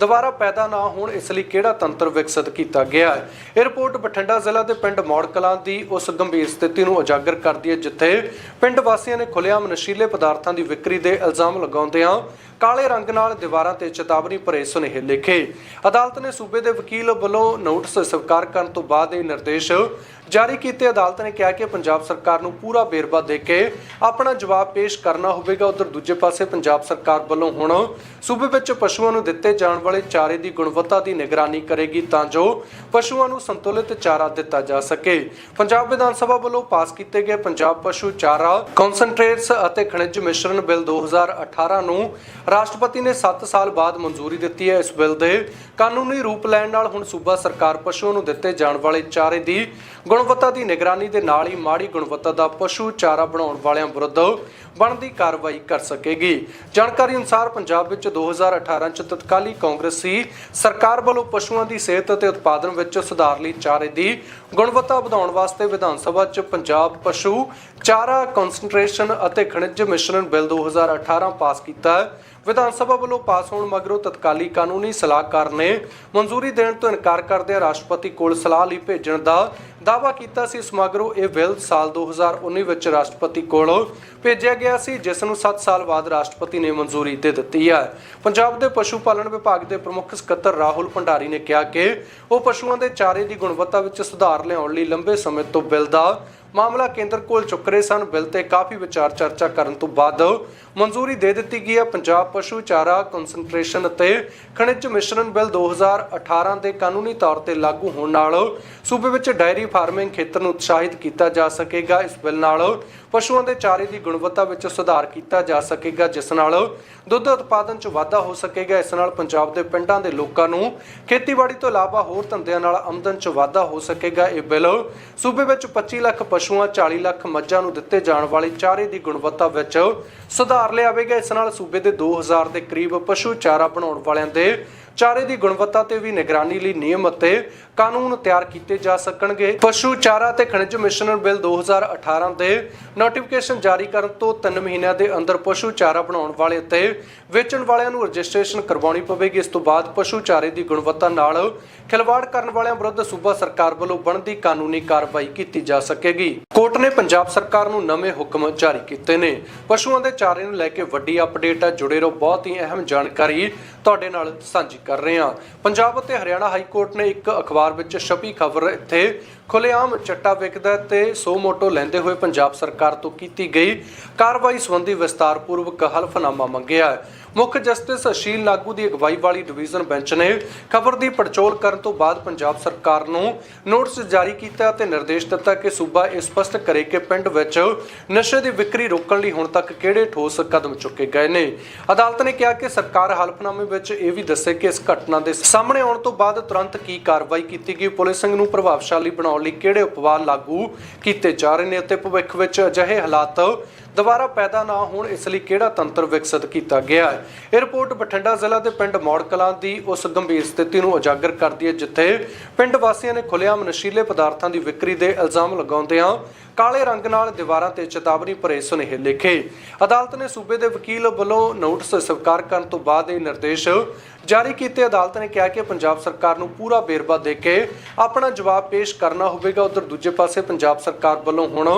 ਦੁਬਾਰਾ ਪੈਦਾ ਨਾ ਹੋਣ ਇਸ ਲਈ ਕਿਹੜਾ ਤੰਤਰ ਵਿਕਸਿਤ ਕੀਤਾ ਗਿਆ ਹੈ? ਇਹ ਰਿਪੋਰਟ ਬਠਿੰਡਾ ਜ਼ਿਲ੍ਹਾ ਦੇ ਪਿੰਡ ਮੌੜ ਦੀ ਉਸ ਗੰਭੀਰ ਸਥਿਤੀ ਨੂੰ ਉਜਾਗਰ ਕਰਦੀ ਹੈ, ਜਿੱਥੇ ਪਿੰਡ ਵਾਸੀਆਂ ਨੇ ਖੁੱਲ੍ਹੇਆਮ ਨਸ਼ੀਲੇ ਪਦਾਰਥਾਂ ਦੀ ਵਿਕਰੀ ਦੇ ਇਲਜ਼ਾਮ ਲਗਾਉਂਦਿਆਂ ਕਾਲੇ ਰੰਗ ਨਾਲ ਦੀਵਾਰਾਂ ਤੇ ਚੇਤਾਵਨੀ ਭਰੇ ਸੁਨੇਹੇ ਲਿਖੇ। ਅਦਾਲਤ ਨੇ ਸੂਬੇ ਦੇ ਵਕੀਲ ਵੱਲੋਂ ਨੋਟਿਸ ਸਵੀਕਾਰ ਕਰਨ ਤੋਂ ਬਾਅਦ ਇਹ ਨਿਰਦੇਸ਼ ਜਾਰੀ ਕੀਤੇ। ਅਦਾਲਤ ਨੇ ਕਿਹਾ ਕਿ ਪੰਜਾਬ ਸਰਕਾਰ ਨੂੰ ਪੂਰਾ ਵੇਰਵਾ ਦੇ ਕੇ ਆਪਣਾ ਜਵਾਬ ਪੇਸ਼ ਕਰਨਾ ਹੋਵੇਗਾ। ਉਧਰ ਦੂਜੇ ਪਾਸੇ ਪੰਜਾਬ ਸਰਕਾਰ ਵੱਲੋਂ ਹੁਣ ਸੂਬੇ ਵਿੱਚ ਪਸ਼ੂਆਂ ਨੂੰ ਦਿੱਤੇ ਜਾਣ ਵਾਲੇ ਚਾਰੇ ਦੀ ਗੁਣਵੱਤਾ ਦੀ ਨਿਗਰਾਨੀ ਕਰੇਗੀ ਤਾਂ ਜੋ ਪਸ਼ੂਆਂ ਨੂੰ ਸੰਤੁਲਿਤ ਚਾਰਾ ਦਿੱਤਾ ਜਾ ਸਕੇ। ਪੰਜਾਬ ਵਿਧਾਨ ਸਭਾ ਵੱਲੋਂ ਪਾਸ ਕੀਤੇ ਗਏ ਪੰਜਾਬ ਪਸ਼ੂ ਚਾਰਾ ਕਨਸੈਂਟਰੇਟਸ ਅਤੇ ਖਣਿਜ ਮਿਸ਼ਰਣ ਬਿੱਲ 2018 ਨੂੰ ਰਾਸ਼ਟਰਪਤੀ ਨੇ 7 ਸਾਲ ਬਾਅਦ ਮਨਜ਼ੂਰੀ ਦਿੱਤੀ ਹੈ। ਇਸ ਬਿੱਲ ਦੇ ਕਾਨੂੰਨੀ ਰੂਪ ਲੈਣ ਨਾਲ ਹੁਣ ਸੂਬਾ ਸਰਕਾਰ ਪਸ਼ੂਆਂ ਨੂੰ ਦਿੱਤੇ ਜਾਣ ਵਾਲੇ ਚਾਰੇ ਦੀ ਗੁਣਵੱਤਾ ਦੀ ਨਿਗਰਾਨੀ ਦੇ ਨਾਲ ਹੀ ਮਾੜੀ ਗੁਣਵੱਤਾ ਦਾ ਪਸ਼ੂ ਚਾਰਾ ਬਣਾਉਣ ਵਾਲਿਆਂ ਵਿਰੁੱਧ ਬਣਦੀ ਕਾਰਵਾਈ ਕਰ ਸਕੇਗੀ। ਜਾਣਕਾਰੀ ਅਨੁਸਾਰ ਪੰਜਾਬ ਵਿੱਚ 2018 ਚ ਤਤਕਾਲੀ ਕਾਂਗਰਸੀ ਸਰਕਾਰ ਵੱਲੋਂ ਪਸ਼ੂਆਂ ਦੀ ਸਿਹਤ ਅਤੇ ਉਤਪਾਦਨ ਵਿੱਚ ਸੁਧਾਰ ਲਈ ਚਾਰੇ ਦੀ ਗੁਣਵੱਤਾ ਵਧਾਉਣ ਵਾਸਤੇ ਵਿਧਾਨ ਸਭਾ 'ਚ ਪੰਜਾਬ ਪਸ਼ੂ ਚਾਰਾ ਕਨਸੈਂਟਰੇਸ਼ਨ ਅਤੇ ਖਣਿਜ ਮਿਸ਼ਰਣ ਬਿੱਲ 2018 ਪਾਸ ਕੀਤਾ ਵਿਧਾਨ ਸਭਾ ਵੱਲੋਂ ਪਾਸ ਹੋਣ ਮਗਰੋਂ ਤਤਕਾਲੀ ਕਾਨੂੰਨੀ ਸਲਾਹਕਾਰ ਨੇ ਮਨਜ਼ੂਰੀ ਦੇਣ ਤੋਂ ਇਨਕਾਰ ਕਰਦਿਆਂ ਰਾਸ਼ਟਰਪਤੀ ਕੋਲ ਸਲਾਹ ਲਈ ਭੇਜਣ ਦਾ ਦਾਅਵਾ ਕੀਤਾ ਸੀ ਇਸ ਇਹ ਬਿੱਲ ਸਾਲ 2019 ਵਿੱਚ ਰਾਸ਼ਟਰਪਤੀ ਕੋਲ ਭੇਜਿਆ ਗਿਆ ਸੀ, ਜਿਸ ਨੂੰ 7 ਸਾਲ ਬਾਅਦ ਰਾਸ਼ਟਰਪਤੀ ਨੇ ਮਨਜ਼ੂਰੀ ਦੇ ਦਿੱਤੀ ਹੈ। ਪੰਜਾਬ ਦੇ ਪਸ਼ੂ ਪਾਲਣ ਵਿਭਾਗ ਦੇ ਪ੍ਰਮੁੱਖ ਸਕੱਤਰ ਰਾਹੁਲ ਭੰਡਾਰੀ ਨੇ ਕਿਹਾ ਕਿ ਉਹ ਪਸ਼ੂਆਂ ਦੇ ਚਾਰੇ ਦੀ ਗੁਣਵੱਤਾ ਵਿੱਚ ਸੁਧਾਰ ਲਿਆਉਣ ਲਈ ਲੰਬੇ ਸਮੇਂ ਤੋਂ ਬਿੱਲ ਦਾ ਮਾਮਲਾ ਕੇਂਦਰ ਕੋਲ ਚੁੱਕ ਰਹੇ ਸਨ। ਬਿੱਲ ਤੇ ਕਾਫੀ ਵਿਚਾਰ ਚਰਚਾ ਕਰਨ ਤੋਂ ਬਾਅਦ ਮਨਜ਼ੂਰੀ ਦੇ ਦਿੱਤੀ ਗਈ ਹੈ। ਪੰਜਾਬ ਪਸ਼ੂ ਚਾਰਾ ਕਨਸੈਂਟਰੇਸ਼ਨ ਅਤੇ ਖਣਿਜ ਮਿਸ਼ਰਣ ਬਿੱਲ 2018 ਦੇ ਕਾਨੂੰਨੀ ਤੌਰ ਤੇ ਲਾਗੂ ਹੋਣ ਨਾਲ ਸੂਬੇ ਵਿੱਚ ਡਾਇਰੀ ਫਾਰਮਿੰਗ ਖੇਤਰ ਨੂੰ ਉਤਸ਼ਾਹਿਤ ਕੀਤਾ ਜਾ ਸਕੇਗਾ। ਇਸ ਬਿੱਲ ਨਾਲ ਪਸ਼ੂਆਂ ਦੇ ਚਾਰੇ ਦੀ ਗੁਣਵੱਤਾ ਵਿੱਚ ਸੁਧਾਰ ਕੀਤਾ ਜਾ ਸਕੇਗਾ, ਜਿਸ ਨਾਲ ਦੁੱਧ ਉਤਪਾਦਨ 'ਚ ਵਾਧਾ ਹੋ ਸਕੇਗਾ। ਇਸ ਨਾਲ ਪੰਜਾਬ ਦੇ ਪਿੰਡਾਂ ਦੇ ਲੋਕਾਂ ਨੂੰ ਖੇਤੀਬਾੜੀ ਤੋਂ ਇਲਾਵਾ ਹੋਰ ਧੰਦਿਆਂ ਨਾਲ ਆਮਦਨ 'ਚ ਵਾਧਾ ਹੋ ਸਕੇਗਾ। ਇਹ ਬਿੱਲ ਸੂਬੇ ਵਿੱਚ 25 ਲੱਖ ਪਸ਼ੂਆਂ 40 ਲੱਖ ਮੱਝਾਂ ਨੂੰ ਦਿੱਤੇ ਜਾਣ ਵਾਲੇ ਚਾਰੇ ਦੀ ਗੁਣਵੱਤਾ ਵਿੱਚ ਸੁਧਾਰ ਲਿਆਵੇਗਾ। ਇਸ ਨਾਲ ਸੂਬੇ ਦੇ 2000 ਦੇ ਕਰੀਬ ਪਸ਼ੂ ਚਾਰਾ ਬਣਾਉਣ ਵਾਲਿਆਂ ਦੇ ਚਾਰੇ ਦੀ ਗੁਣਵੱਤਾ ਤੇ ਵੀ ਨਿਗਰਾਨੀ ਲਈ ਨਿਯਮ ਅਤੇ ਕਾਨੂੰਨ ਤਿਆਰ ਕੀਤੇ ਜਾ ਸਕਣਗੇ। ਪਸ਼ੂ ਚਾਰਾ ਤੇ ਖਣਿਜ ਮਿਸ਼ਰਣ ਬਿੱਲ 2018 ਦੇ ਨੋਟੀਫਿਕੇਸ਼ਨ ਜਾਰੀ ਕਰਨ ਤੋਂ 3 ਮਹੀਨਿਆਂ ਦੇ ਅੰਦਰ ਪਸ਼ੂ ਚਾਰਾ ਬਣਾਉਣ ਵਾਲੇ ਅਤੇ ਵੇਚਣ ਵਾਲਿਆਂ ਨੂੰ ਰਜਿਸਟ੍ਰੇਸ਼ਨ ਕਰਵਾਉਣੀ ਪਵੇਗੀ। ਇਸ ਤੋਂ ਬਾਅਦ ਪਸ਼ੂ ਚਾਰੇ ਦੀ ਗੁਣਵੱਤਾ ਨਾਲ ਖਿਲਵਾੜ ਕਰਨ ਵਾਲਿਆਂ ਵਿਰੁੱਧ ਸੂਬਾ ਸਰਕਾਰ ਵੱਲੋਂ ਬਣਦੀ ਕਾਨੂੰਨੀ ਕਾਰਵਾਈ ਕੀਤੀ ਜਾ ਸਕੇਗੀ। ਕੋਰਟ ਨੇ ਪੰਜਾਬ ਸਰਕਾਰ ਨੂੰ ਨਵੇਂ ਹੁਕਮ ਜਾਰੀ ਕੀਤੇ ਨੇ। ਪਸ਼ੂਆਂ ਦੇ ਚਾਰੇ ਨੂੰ ਲੈ ਕੇ ਵੱਡੀ ਅਪਡੇਟ ਹੈ ਜੁੜੇ ਰਹੋ ਬਹੁਤ ਹੀ ਅਹਿਮ ਜਾਣਕਾਰੀ। ਤੁਹਾਡੇ ਨਾਲ ਸਾਂਝੀ ਕਰ ਰਹੇ ਹਾਂ। ਪੰਜਾਬ ਅਤੇ ਹਰਿਆਣਾ ਹਾਈ ਕੋਰਟ ਨੇ ਇੱਕ ਅਖਬਾਰ ਵਿੱਚ ਛਪੀ ਖਬਰ ਇੱਥੇ ਖੁੱਲੇਆਮ ਚੱਟਾ ਵਿਕਦਾ ਤੇ ਸੋ ਮੋਟੋ ਲੈਂਦੇ ਹੋਏ ਪੰਜਾਬ ਸਰਕਾਰ ਤੋਂ ਕੀਤੀ ਗਈ ਕਾਰਵਾਈ ਸੰਬੰਧੀ ਵਿਸਤਾਰਪੂਰਵਕ ਹਲਫਨਾਮਾ ਮੰਗਿਆ ਮੁੱਖ ਜਸਟਿਸ ਅਸ਼ੀਲ ਲਾਗੂ ਦੀ ਅਗਵਾਈ ਵਾਲੀ ਡਿਵੀਜ਼ਨ ਬੈਂਚ ਨੇ ਖਬਰ ਦੀ ਪੜਚੋਲ ਕਰਨ ਤੋਂ ਬਾਅਦ ਪੰਜਾਬ ਸਰਕਾਰ ਨੂੰ ਨੋਟਿਸ ਜਾਰੀ ਕੀਤਾ ਅਤੇ ਨਿਰਦੇਸ਼ ਦਿੱਤਾ ਕਿ ਸੂਬਾ ਇਹ ਸਪਸ਼ਟ ਕਰੇ ਕਿ ਪਿੰਡ ਵਿੱਚ ਨਸ਼ੇ ਦੀ ਵਿਕਰੀ ਰੋਕਣ ਲਈ ਹੁਣ ਤੱਕ ਕਿਹੜੇ ਠੋਸ ਕਦਮ ਚੁੱਕੇ ਗਏ ਨੇ। ਅਦਾਲਤ ਨੇ ਕਿਹਾ ਕਿ ਸਰਕਾਰ ਹਲਫਨਾਮੇ ਵਿੱਚ ਇਹ ਵੀ ਦੱਸੇ ਕਿ ਇਸ ਘਟਨਾ ਦੇ ਸਾਹਮਣੇ ਆਉਣ ਤੋਂ ਬਾਅਦ ਤੁਰੰਤ ਕੀ ਕਾਰਵਾਈ ਕੀਤੀ ਗਈ, ਪੁਲਿਸ ਨੂੰ ਪ੍ਰਭਾਵਸ਼ਾਲੀ ਬਣਾਉਣ ਲਈ ਕਿਹੜੇ ਉਪਾਅ ਲਾਗੂ ਕੀਤੇ ਜਾ ਰਹੇ ਨੇ ਅਤੇ ਭਵਿੱਖ ਵਿੱਚ ਅਜਿਹੇ ਹਾਲਾਤ ਦੁਬਾਰਾ ਪੈਦਾ ਨਾ ਹੋਣ ਇਸ ਲਈ ਕਿਹੜਾ ਤੰਤਰ ਵਿਕਸਿਤ ਕੀਤਾ ਗਿਆ ਹੈ? ਇਹ ਰਿਪੋਰਟ ਬਠਿੰਡਾ ਜ਼ਿਲ੍ਹਾ ਦੇ ਪਿੰਡ ਮੌੜ ਦੀ ਉਸ ਗੰਭੀਰ ਸਥਿਤੀ ਨੂੰ ਉਜਾਗਰ ਕਰਦੀ ਹੈ, ਜਿੱਥੇ ਪਿੰਡ ਵਾਸੀਆਂ ਨੇ ਖੁੱਲ੍ਹੇਆਮ ਨਸ਼ੀਲੇ ਪਦਾਰਥਾਂ ਦੀ ਵਿਕਰੀ ਦੇ ਇਲਜ਼ਾਮ ਲਗਾਉਂਦਿਆਂ ਕਾਲੇ ਰੰਗ ਨਾਲ ਦੀਵਾਰਾਂ ਤੇ ਚੇਤਾਵਨੀ ਭਰੇ ਸੁਨੇਹੇ ਲਿਖੇ। ਅਦਾਲਤ ਨੇ ਸੂਬੇ ਦੇ ਵਕੀਲ ਵੱਲੋਂ ਨੋਟਿਸ ਸਵੀਕਾਰ ਕਰਨ ਤੋਂ ਬਾਅਦ ਇਹ ਨਿਰਦੇਸ਼ ਜਾਰੀ ਕੀਤੇ ਅਦਾਲਤ ਨੇ ਕਿਹਾ ਕਿ ਪੰਜਾਬ ਸਰਕਾਰ ਨੂੰ ਪੂਰਾ ਵੇਰਵਾ ਦੇ ਕੇ ਆਪਣਾ ਜਵਾਬ ਪੇਸ਼ ਕਰਨਾ ਹੋਵੇਗਾ। ਉਧਰ ਦੂਜੇ ਪਾਸੇ ਪੰਜਾਬ ਸਰਕਾਰ ਵੱਲੋਂ ਹੁਣ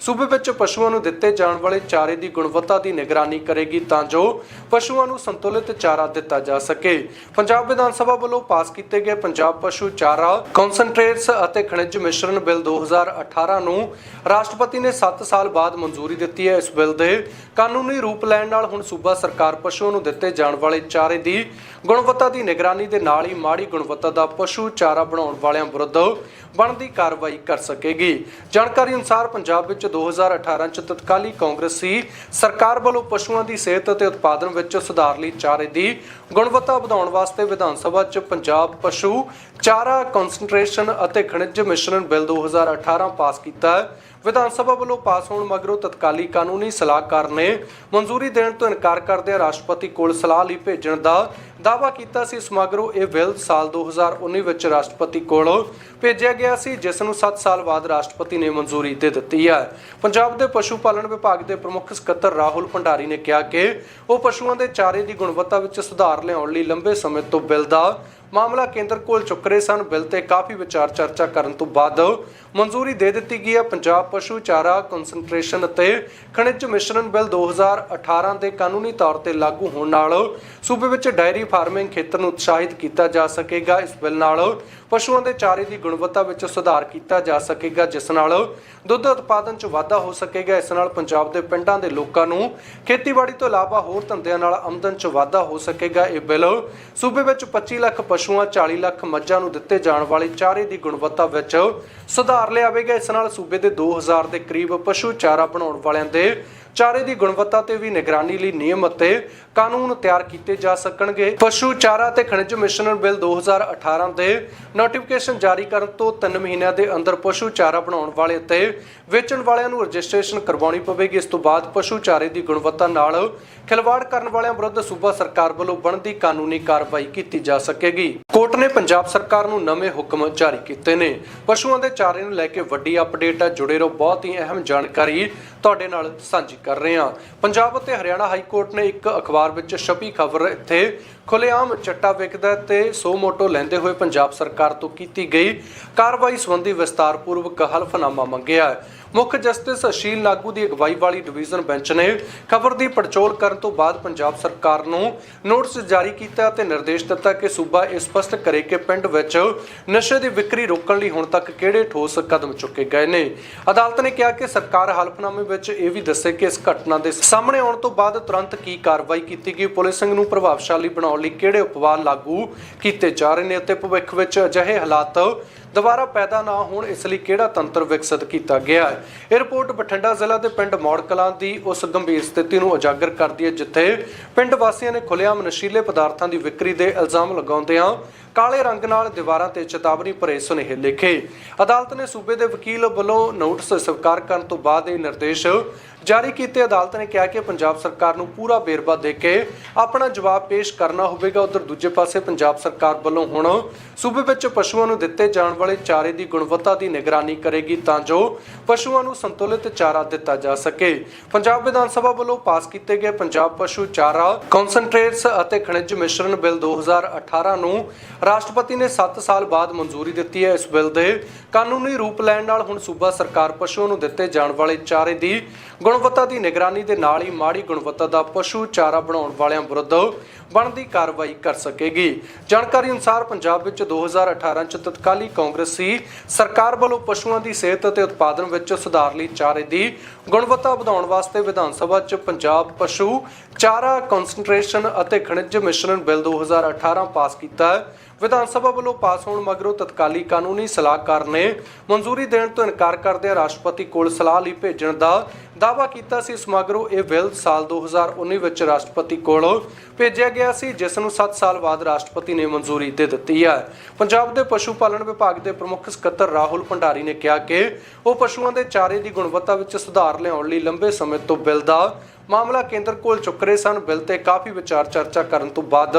ਸੂਬੇ ਵਿੱਚ ਪਸ਼ੂਆਂ ਨੂੰ ਦਿੱਤੇ ਜਾਣ ਵਾਲੇ ਚਾਰੇ ਦੀ ਗੁਣਵੱਤਾ ਦੀ ਨਿਗਰਾਨੀ ਕਰੇਗੀ ਤਾਂ ਜੋ ਪਸ਼ੂਆਂ ਨੂੰ ਸੰਤੁਲਿਤ ਚਾਰਾ ਦਿੱਤਾ ਜਾ ਸਕੇ। ਪੰਜਾਬ ਵਿਧਾਨ ਸਭਾ ਵੱਲੋਂ ਪਾਸ ਕੀਤੇ ਗਏ ਪੰਜਾਬ ਪਸ਼ੂ ਚਾਰਾ ਕਨਸੈਂਟਰੇਟਸ ਅਤੇ ਖਣਿਜ ਮਿਸ਼ਰਣ ਬਿੱਲ 2018 ਨੂੰ ਰਾਸ਼ਟਰਪਤੀ ਨੇ 7 ਸਾਲ ਬਾਅਦ ਮਨਜ਼ੂਰੀ ਦਿੱਤੀ ਹੈ। ਇਸ ਬਿੱਲ ਦੇ ਕਾਨੂੰਨੀ ਰੂਪ ਲੈਣ ਨਾਲ ਹੁਣ ਸੂਬਾ ਸਰਕਾਰ ਪਸ਼ੂਆਂ ਨੂੰ ਦਿੱਤੇ ਜਾਣ ਵਾਲੇ ਚਾਰੇ ਦੀ ਗੁਣਵੱਤਾ ਦੀ ਨਿਗਰਾਨੀ ਦੇ ਨਾਲ ਹੀ ਮਾੜੀ ਗੁਣਵੱਤਾ ਦਾ ਪਸ਼ੂ ਚਾਰਾ ਬਣਾਉਣ ਵਾਲਿਆਂ ਵਿਰੁੱਧ ਬਣਦੀ ਕਾਰਵਾਈ ਕਰ ਸਕੇਗੀ। ਜਾਣਕਾਰੀ ਅਨੁਸਾਰ ਪੰਜਾਬ ਵਿੱਚ 2018 ਚ ਤਤਕਾਲੀ ਕਾਂਗਰਸੀ ਸਰਕਾਰ ਵੱਲੋਂ ਪਸ਼ੂਆਂ ਦੀ ਸਿਹਤ ਅਤੇ ਉਤਪਾਦਨ ਵਿੱਚ ਸੁਧਾਰ ਲਈ ਚਾਰੇ ਦੀ ਗੁਣਵੱਤਾ ਵਧਾਉਣ ਵਾਸਤੇ ਵਿਧਾਨ ਸਭਾ ਚ ਪੰਜਾਬ ਪਸ਼ੂ ਚਾਰਾ ਕਨਸੈਂਟਰੇਸ਼ਨ ਅਤੇ ਖਣਿਜ ਮਿਸ਼ਰਣ ਬਿੱਲ 2018 ਪਾਸ ਕੀਤਾ। ਵਿਧਾਨ ਸਭਾ ਵੱਲੋਂ ਪਾਸ ਹੋਣ ਮਗਰੋਂ ਤਤਕਾਲੀ ਕਾਨੂੰਨੀ ਸਲਾਹਕਾਰ ਨੇ ਮਨਜ਼ੂਰੀ ਦੇਣ ਤੋਂ ਇਨਕਾਰ ਕਰਦਿਆਂ ਰਾਸ਼ਟਰਪਤੀ ਕੋਲ ਸਲਾਹ ਲਈ ਭੇਜਣ ਦਾ ਦਾਅਵਾ ਕੀਤਾ ਸੀ। ਇਸ ਮਗਰੋਂ ਇਹ ਬਿੱਲ ਸਾਲ 2019 ਵਿੱਚ ਰਾਸ਼ਟਰਪਤੀ ਕੋਲ ਭੇਜਿਆ ਗਿਆ ਸੀ, ਜਿਸ ਨੂੰ 7 ਸਾਲ ਬਾਅਦ ਰਾਸ਼ਟਰਪਤੀ ਨੇ ਮਨਜ਼ੂਰੀ ਦੇ ਦਿੱਤੀ ਹੈ। ਪੰਜਾਬ ਦੇ ਪਸ਼ੂ ਪਾਲਣ ਵਿਭਾਗ ਦੇ ਪ੍ਰਮੁੱਖ ਸਕੱਤਰ ਰਾਹੁਲ ਭੰਡਾਰੀ ਨੇ ਕਿਹਾ ਕਿ ਉਹ ਪਸ਼ੂਆਂ ਦੇ ਚਾਰੇ ਦੀ ਗੁਣਵੱਤਾ ਵਿੱਚ ਸੁਧਾਰ ਲਿਆਉਣ ਲਈ ਲੰਬੇ ਸਮੇਂ ਤੋਂ ਬਿੱਲ ਦਾ ਮਾਮਲਾ ਕੇਂਦਰ ਕੋਲ ਚੁੱਕ ਰਹੇ ਸਨ। ਬਿੱਲ ਤੇ ਕਾਫੀ ਵਿਚਾਰ ਚਰਚਾ ਕਰਨ ਤੋਂ ਬਾਅਦ ਮਨਜ਼ੂਰੀ ਦੇ ਦਿੱਤੀ ਗਈ ਹੈ। ਪੰਜਾਬ ਪਸ਼ੂ ਚਾਰਾ ਕਨਸੈਂਟਰੇਸ਼ਨ ਅਤੇ ਖਣਿਜ ਮਿਸ਼ਰਣ ਬਿੱਲ 2018 ਦੇ ਕਾਨੂੰਨੀ ਤੌਰ ਤੇ ਲਾਗੂ ਹੋਣ ਨਾਲ ਸੂਬੇ ਵਿੱਚ ਡਾਇਰੀ ਫਾਰਮਿੰਗ ਖੇਤਰ ਨੂੰ ਉਤਸ਼ਾਹਿਤ ਕੀਤਾ ਜਾ ਸਕੇਗਾ। ਇਸ ਬਿੱਲ ਨਾਲ ਪਸ਼ੂਆਂ ਦੇ ਚਾਰੇ ਦੀ ਗੁਣਵੱਤਾ ਵਿੱਚ ਸੁਧਾਰ ਕੀਤਾ ਜਾ ਸਕੇਗਾ, ਜਿਸ ਨਾਲ ਦੁੱਧ ਉਤਪਾਦਨ 'ਚ ਵਾਧਾ ਹੋ ਸਕੇਗਾ। ਇਸ ਨਾਲ ਪੰਜਾਬ ਦੇ ਪਿੰਡਾਂ ਦੇ ਲੋਕਾਂ ਨੂੰ ਖੇਤੀਬਾੜੀ ਤੋਂ ਇਲਾਵਾ ਹੋਰ ਧੰਦਿਆਂ ਨਾਲ ਆਮਦਨ 'ਚ ਵਾਧਾ ਹੋ ਸਕੇਗਾ। ਇਹ ਬਿੱਲ ਸੂਬੇ ਵਿੱਚ 25 ਲੱਖ ਪਸ਼ੂਆਂ 40 ਲੱਖ ਮੱਝਾਂ ਨੂੰ ਦਿੱਤੇ ਜਾਣ ਵਾਲੇ ਚਾਰੇ ਦੀ ਗੁਣਵੱਤਾ ਵਿੱਚ ਸੁਧਾਰ ਲਿਆਵੇਗਾ। ਇਸ ਨਾਲ ਸੂਬੇ ਦੇ 2000 ਦੇ ਕਰੀਬ ਪਸ਼ੂ ਚਾਰਾ ਬਣਾਉਣ ਵਾਲਿਆਂ ਦੇ ਚਾਰੇ ਦੀ ਗੁਣਵੱਤਾ ਤੇ ਵੀ ਨਿਗਰਾਨੀ ਲਈ ਨਿਯਮ ਅਤੇ ਕਾਨੂੰਨ ਤਿਆਰ ਕੀਤੇ ਜਾ ਸਕਣਗੇ। ਪਸ਼ੂ ਚਾਰਾ ਤੇ ਖਣਿਜ ਮਿਸ਼ਰਣ ਬਿੱਲ 2018 ਦੇ ਨੋਟੀਫਿਕੇਸ਼ਨ ਜਾਰੀ ਕਰਨ ਤੋਂ 3 ਮਹੀਨਿਆਂ ਦੇ ਅੰਦਰ ਪਸ਼ੂ ਚਾਰਾ ਬਣਾਉਣ ਵਾਲੇ ਤੇ ਵੇਚਣ ਵਾਲਿਆਂ ਨੂੰ ਰਜਿਸਟ੍ਰੇਸ਼ਨ ਕਰਵਾਉਣੀ ਪਵੇਗੀ। ਇਸ ਤੋਂ ਬਾਅਦ ਪਸ਼ੂ ਚਾਰੇ ਦੀ ਗੁਣਵੱਤਾ ਨਾਲ ਖਿਲਵਾੜ ਕਰਨ ਵਾਲਿਆਂ ਵਿਰੁੱਧ ਸੂਬਾ ਸਰਕਾਰ ਵੱਲੋਂ ਬਣਦੀ ਕਾਨੂੰਨੀ ਕਾਰਵਾਈ ਕੀਤੀ ਜਾ ਸਕੇਗੀ। ਕੋਰਟ ਨੇ ਪੰਜਾਬ ਸਰਕਾਰ ਨੂੰ ਨਵੇਂ ਹੁਕਮ ਜਾਰੀ ਕੀਤੇ ਨੇ। ਪਸ਼ੂਆਂ ਦੇ ਚਾਰੇ ਨੂੰ ਲੈ ਕੇ ਵੱਡੀ ਅਪਡੇਟ ਹੈ ਜੁੜੇ ਰਹੋ ਬਹੁਤ ਹੀ ਅਹਿਮ ਜਾਣਕਾਰੀ ਤੁਹਾਡੇ ਨਾਲ ਸਾਂਝੀ ਕਰ ਰਹੇ ਹਾਂ। ਪੰਜਾਬ ਅਤੇ ਹਰਿਆਣਾ ਹਾਈ ਕੋਰਟ ਨੇ ਇੱਕ ਅਖਬਾਰ ਵਿੱਚ ਛਪੀ ਖਬਰ ਇੱਥੇ ਖੁੱਲੇਆਮ ਚੱਟਾ ਵਿਕਦਾ ਤੇ ਸੋ ਮੋਟੋ ਲੈਂਦੇ ਹੋਏ ਪੰਜਾਬ ਸਰਕਾਰ ਤੋਂ ਕੀਤੀ ਗਈ ਕਾਰਵਾਈ ਸੰਬੰਧੀ ਵਿਸਤਾਰਪੂਰਵਕ ਹਲਫਨਾਮਾ ਮੰਗਿਆ ਮੁੱਖ ਜਸਟਿਸ ਅਸ਼ੀਲ ਲਾਗੂ ਦੀ ਅਗਵਾਈ ਵਾਲੀ ਡਿਵੀਜ਼ਨ ਬੈਂਚ ਨੇ ਖਬਰ ਦੀ ਪੜਚੋਲ ਕਰਨ ਤੋਂ ਬਾਅਦ ਪੰਜਾਬ ਸਰਕਾਰ ਨੂੰ ਨੋਟਿਸ ਜਾਰੀ ਕੀਤਾ ਅਤੇ ਨਿਰਦੇਸ਼ ਦਿੱਤਾ ਕਿ ਸੂਬਾ ਇਹ ਸਪਸ਼ਟ ਕਰੇ ਕਿ ਪਿੰਡ ਵਿੱਚ ਨਸ਼ੇ ਦੀ ਵਿਕਰੀ ਰੋਕਣ ਲਈ ਹੁਣ ਤੱਕ ਕਿਹੜੇ ਠੋਸ ਕਦਮ ਚੁੱਕੇ ਗਏ ਨੇ। ਅਦਾਲਤ ਨੇ ਕਿਹਾ ਕਿ ਸਰਕਾਰ ਹਲਫਨਾਮੇ ਵਿੱਚ ਇਹ ਵੀ ਦੱਸੇ ਕਿ ਇਸ ਘਟਨਾ ਦੇ ਸਾਹਮਣੇ ਆਉਣ ਤੋਂ ਬਾਅਦ ਤੁਰੰਤ ਕੀ ਕਾਰਵਾਈ ਕੀਤੀ ਗਈ ਪੁਲਿਸਿੰਗ ਨੂੰ ਪ੍ਰਭਾਵਸ਼ਾਲੀ ਬਣਾਉਣ ਲਈ ਕਿਹੜੇ ਉਪਾਅ ਲਾਗੂ ਕੀਤੇ ਜਾ ਰਹੇ ਨੇ ਅਤੇ ਭਵਿੱਖ ਵਿੱਚ ਅਜਿਹੇ ਹਾਲਾਤ ਦੁਬਾਰਾ ਪੈਦਾ ਨਾ ਹੋਣ ਇਸ ਲਈ ਕਿਹੜਾ ਤੰਤਰ ਵਿਕਸਿਤ ਕੀਤਾ ਗਿਆ ਹੈ? ਇਹ ਰਿਪੋਰਟ ਬਠਿੰਡਾ ਜ਼ਿਲ੍ਹਾ ਦੇ ਪਿੰਡ ਮੌੜ ਦੀ ਉਸ ਗੰਭੀਰ ਸਥਿਤੀ ਨੂੰ ਉਜਾਗਰ ਕਰਦੀ ਹੈ, ਜਿੱਥੇ ਪਿੰਡ ਵਾਸੀਆਂ ਨੇ ਖੁੱਲ੍ਹੇਆਮ ਨਸ਼ੀਲੇ ਪਦਾਰਥਾਂ ਦੀ ਵਿਕਰੀ ਦੇ ਇਲਜ਼ਾਮ ਲਗਾਉਂਦਿਆਂ ਕਾਲੇ ਰੰਗ ਨਾਲ ਦੀਵਾਰਾਂ ਤੇ ਚੇਤਾਵਨੀ ਭਰੇ ਸੁਨੇਹੇ ਲਿਖੇ। ਅਦਾਲਤ ਨੇ ਸੂਬੇ ਦੇ ਵਕੀਲ ਵੱਲੋਂ ਨੋਟਿਸ ਸਵੀਕਾਰ ਕਰਨ ਤੋਂ ਬਾਅਦ ਇਹ ਨਿਰਦੇਸ਼ ਜਾਰੀ ਕੀਤੇ ਅਦਾਲਤ ਨੇ ਕਿਹਾ ਕਿ ਪੰਜਾਬ ਸਰਕਾਰ ਨੂੰ ਪੂਰਾ ਵੇਰਵਾ ਦੇ ਕੇ ਆਪਣਾ ਜਵਾਬ ਪੇਸ਼ ਕਰਨਾ ਹੋਵੇਗਾ। ਉਧਰ ਦੂਜੇ ਪਾਸੇ ਪੰਜਾਬ ਸਰਕਾਰ ਵੱਲੋਂ ਹੁਣ ਸੂਬੇ ਵਿੱਚ ਪਸ਼ੂਆਂ ਨੂੰ ਦਿੱਤੇ ਜਾਣ ਵਾਲੇ ਚਾਰੇ ਦੀ ਗੁਣਵੱਤਾ ਦੀ ਨਿਗਰਾਨੀ ਕਰੇਗੀ ਤਾਂ ਜੋ ਪਸ਼ੂਆਂ ਨੂੰ ਸੰਤੁਲਿਤ ਚਾਰਾ ਦਿੱਤਾ ਜਾ ਸਕੇ। ਪੰਜਾਬ ਵਿਧਾਨ ਸਭਾ ਵੱਲੋਂ ਪਾਸ ਕੀਤੇ ਗਏ ਪੰਜਾਬ ਪਸ਼ੂ ਚਾਰਾ ਕਨਸੈਂਟਰੇਟਸ ਅਤੇ ਖਣਿਜ ਮਿਸ਼ਰਣ ਬਿੱਲ 2018 ਨੂੰ ਰਾਸ਼ਟਰਪਤੀ ਨੇ 7 ਸਾਲ ਬਾਅਦ ਮਨਜ਼ੂਰੀ ਦਿੱਤੀ ਹੈ। ਇਸ ਬਿੱਲ ਦੇ ਕਾਨੂੰਨੀ ਰੂਪ ਲੈਣ ਨਾਲ ਹੁਣ ਸੂਬਾ ਸਰਕਾਰ ਪਸ਼ੂਆਂ ਨੂੰ ਦਿੱਤੇ ਜਾਣ ਵਾਲੇ ਚਾਰੇ ਦੀ ਗੁਣ ਗੁਣਵੱਤਾ ਦੀ ਨਿਗਰਾਨੀ ਦੇ ਨਾਲ ਹੀ ਮਾੜੀ ਗੁਣਵੱਤਾ ਦਾ ਪਸ਼ੂ ਚਾਰਾ ਬਣਾਉਣ ਵਾਲਿਆਂ ਵਿਰੁੱਧ ਬਣਦੀ ਕਾਰਵਾਈ ਕਰ ਸਕੇਗੀ। ਜਾਣਕਾਰੀ ਅਨੁਸਾਰ ਪੰਜਾਬ ਵਿੱਚ 2018 ਚ ਤਤਕਾਲੀ ਕਾਂਗਰਸੀ ਸਰਕਾਰ ਵੱਲੋਂ ਪਸ਼ੂਆਂ ਦੀ ਸਿਹਤ ਅਤੇ ਉਤਪਾਦਨ ਵਿੱਚ ਸੁਧਾਰ ਲਈ ਚਾਰੇ ਦੀ ਗੁਣਵੱਤਾ ਵਧਾਉਣ ਵਾਸਤੇ ਵਿਧਾਨ ਸਭਾ ਚ ਪੰਜਾਬ ਪਸ਼ੂ ਚਾਰਾ ਕਨਸੈਂਟਰੇਸ਼ਨ ਅਤੇ ਖਣਿਜ ਮਿਸ਼ਰਣ ਬਿੱਲ 2018 ਪਾਸ ਕੀਤਾ। ਵਿਧਾਨ ਸਭਾ ਵੱਲੋਂ ਪਾਸ ਹੋਣ ਮਗਰੋਂ ਤਤਕਾਲੀ ਕਾਨੂੰਨੀ ਸਲਾਹਕਾਰ ਨੇ ਮਨਜ਼ੂਰੀ ਦੇਣ ਤੋਂ ਇਨਕਾਰ ਕਰਦਿਆਂ ਰਾਸ਼ਟਰਪਤੀ ਕੋਲ ਸਲਾਹ ਲਈ ਭੇਜਣ ਦਾ ਦਾਅਵਾ ਕੀਤਾ ਸੀ ਇਸ ਇਹ ਬਿੱਲ ਸਾਲ 2019 ਵਿੱਚ ਰਾਸ਼ਟਰਪਤੀ ਕੋਲ ਭੇਜਿਆ ਗਿਆ ਸੀ, ਜਿਸ ਨੂੰ 7 ਸਾਲ ਬਾਅਦ ਰਾਸ਼ਟਰਪਤੀ ਨੇ ਮਨਜ਼ੂਰੀ ਦੇ ਦਿੱਤੀ ਹੈ। ਪੰਜਾਬ ਦੇ ਪਸ਼ੂ ਪਾਲਣ ਵਿਭਾਗ ਦੇ ਪ੍ਰਮੁੱਖ ਸਕੱਤਰ ਰਾਹੁਲ ਭੰਡਾਰੀ ਨੇ ਕਿਹਾ ਕਿ ਉਹ ਪਸ਼ੂਆਂ ਦੇ ਚਾਰੇ ਦੀ ਗੁਣਵੱਤਾ ਵਿੱਚ ਸੁਧਾਰ ਲਿਆਉਣ ਲਈ ਲੰਬੇ ਸਮੇਂ ਤੋਂ ਬਿੱਲ ਦਾ ਮਾਮਲਾ ਕੇਂਦਰ ਕੋਲ ਚੁੱਕ ਰਹੇ ਸਨ। ਬਿੱਲ ਤੇ ਕਾਫੀ ਵਿਚਾਰ ਚਰਚਾ ਕਰਨ ਤੋਂ ਬਾਅਦ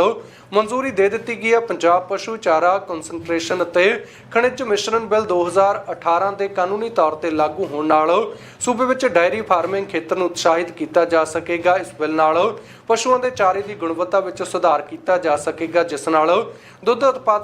ਮਨਜ਼ੂਰੀ ਦੇ ਦਿੱਤੀ ਗਈ ਹੈ। ਪੰਜਾਬ ਪਸ਼ੂ ਚਾਰਾ ਕਨਸੈਂਟਰੇਸ਼ਨ ਅਤੇ ਖਣਿਜ ਮਿਸ਼ਰਣ ਬਿੱਲ 2018 ਦੇ ਕਾਨੂੰਨੀ ਤੌਰ ਤੇ ਲਾਗੂ ਹੋਣ ਨਾਲ ਸੂਬੇ ਵਿੱਚ ਡਾਇਰੀ ਫਾਰਮਿੰਗ ਖੇਤਰ ਨੂੰ ਉਤਸ਼ਾਹਿਤ ਕੀਤਾ ਜਾ ਸਕੇਗਾ। ਇਸ ਬਿੱਲ ਨਾਲ ਪਸ਼ੂਆਂ ਦੇ ਚਾਰੇ ਦੀ ਗੁਣਵੱਤਾ ਵਿੱਚ ਸੁਧਾਰ ਕੀਤਾ ਜਾ ਸਕੇਗਾ, ਜਿਸ ਨਾਲ ਦੁੱਧ ਉਤਪਾਦ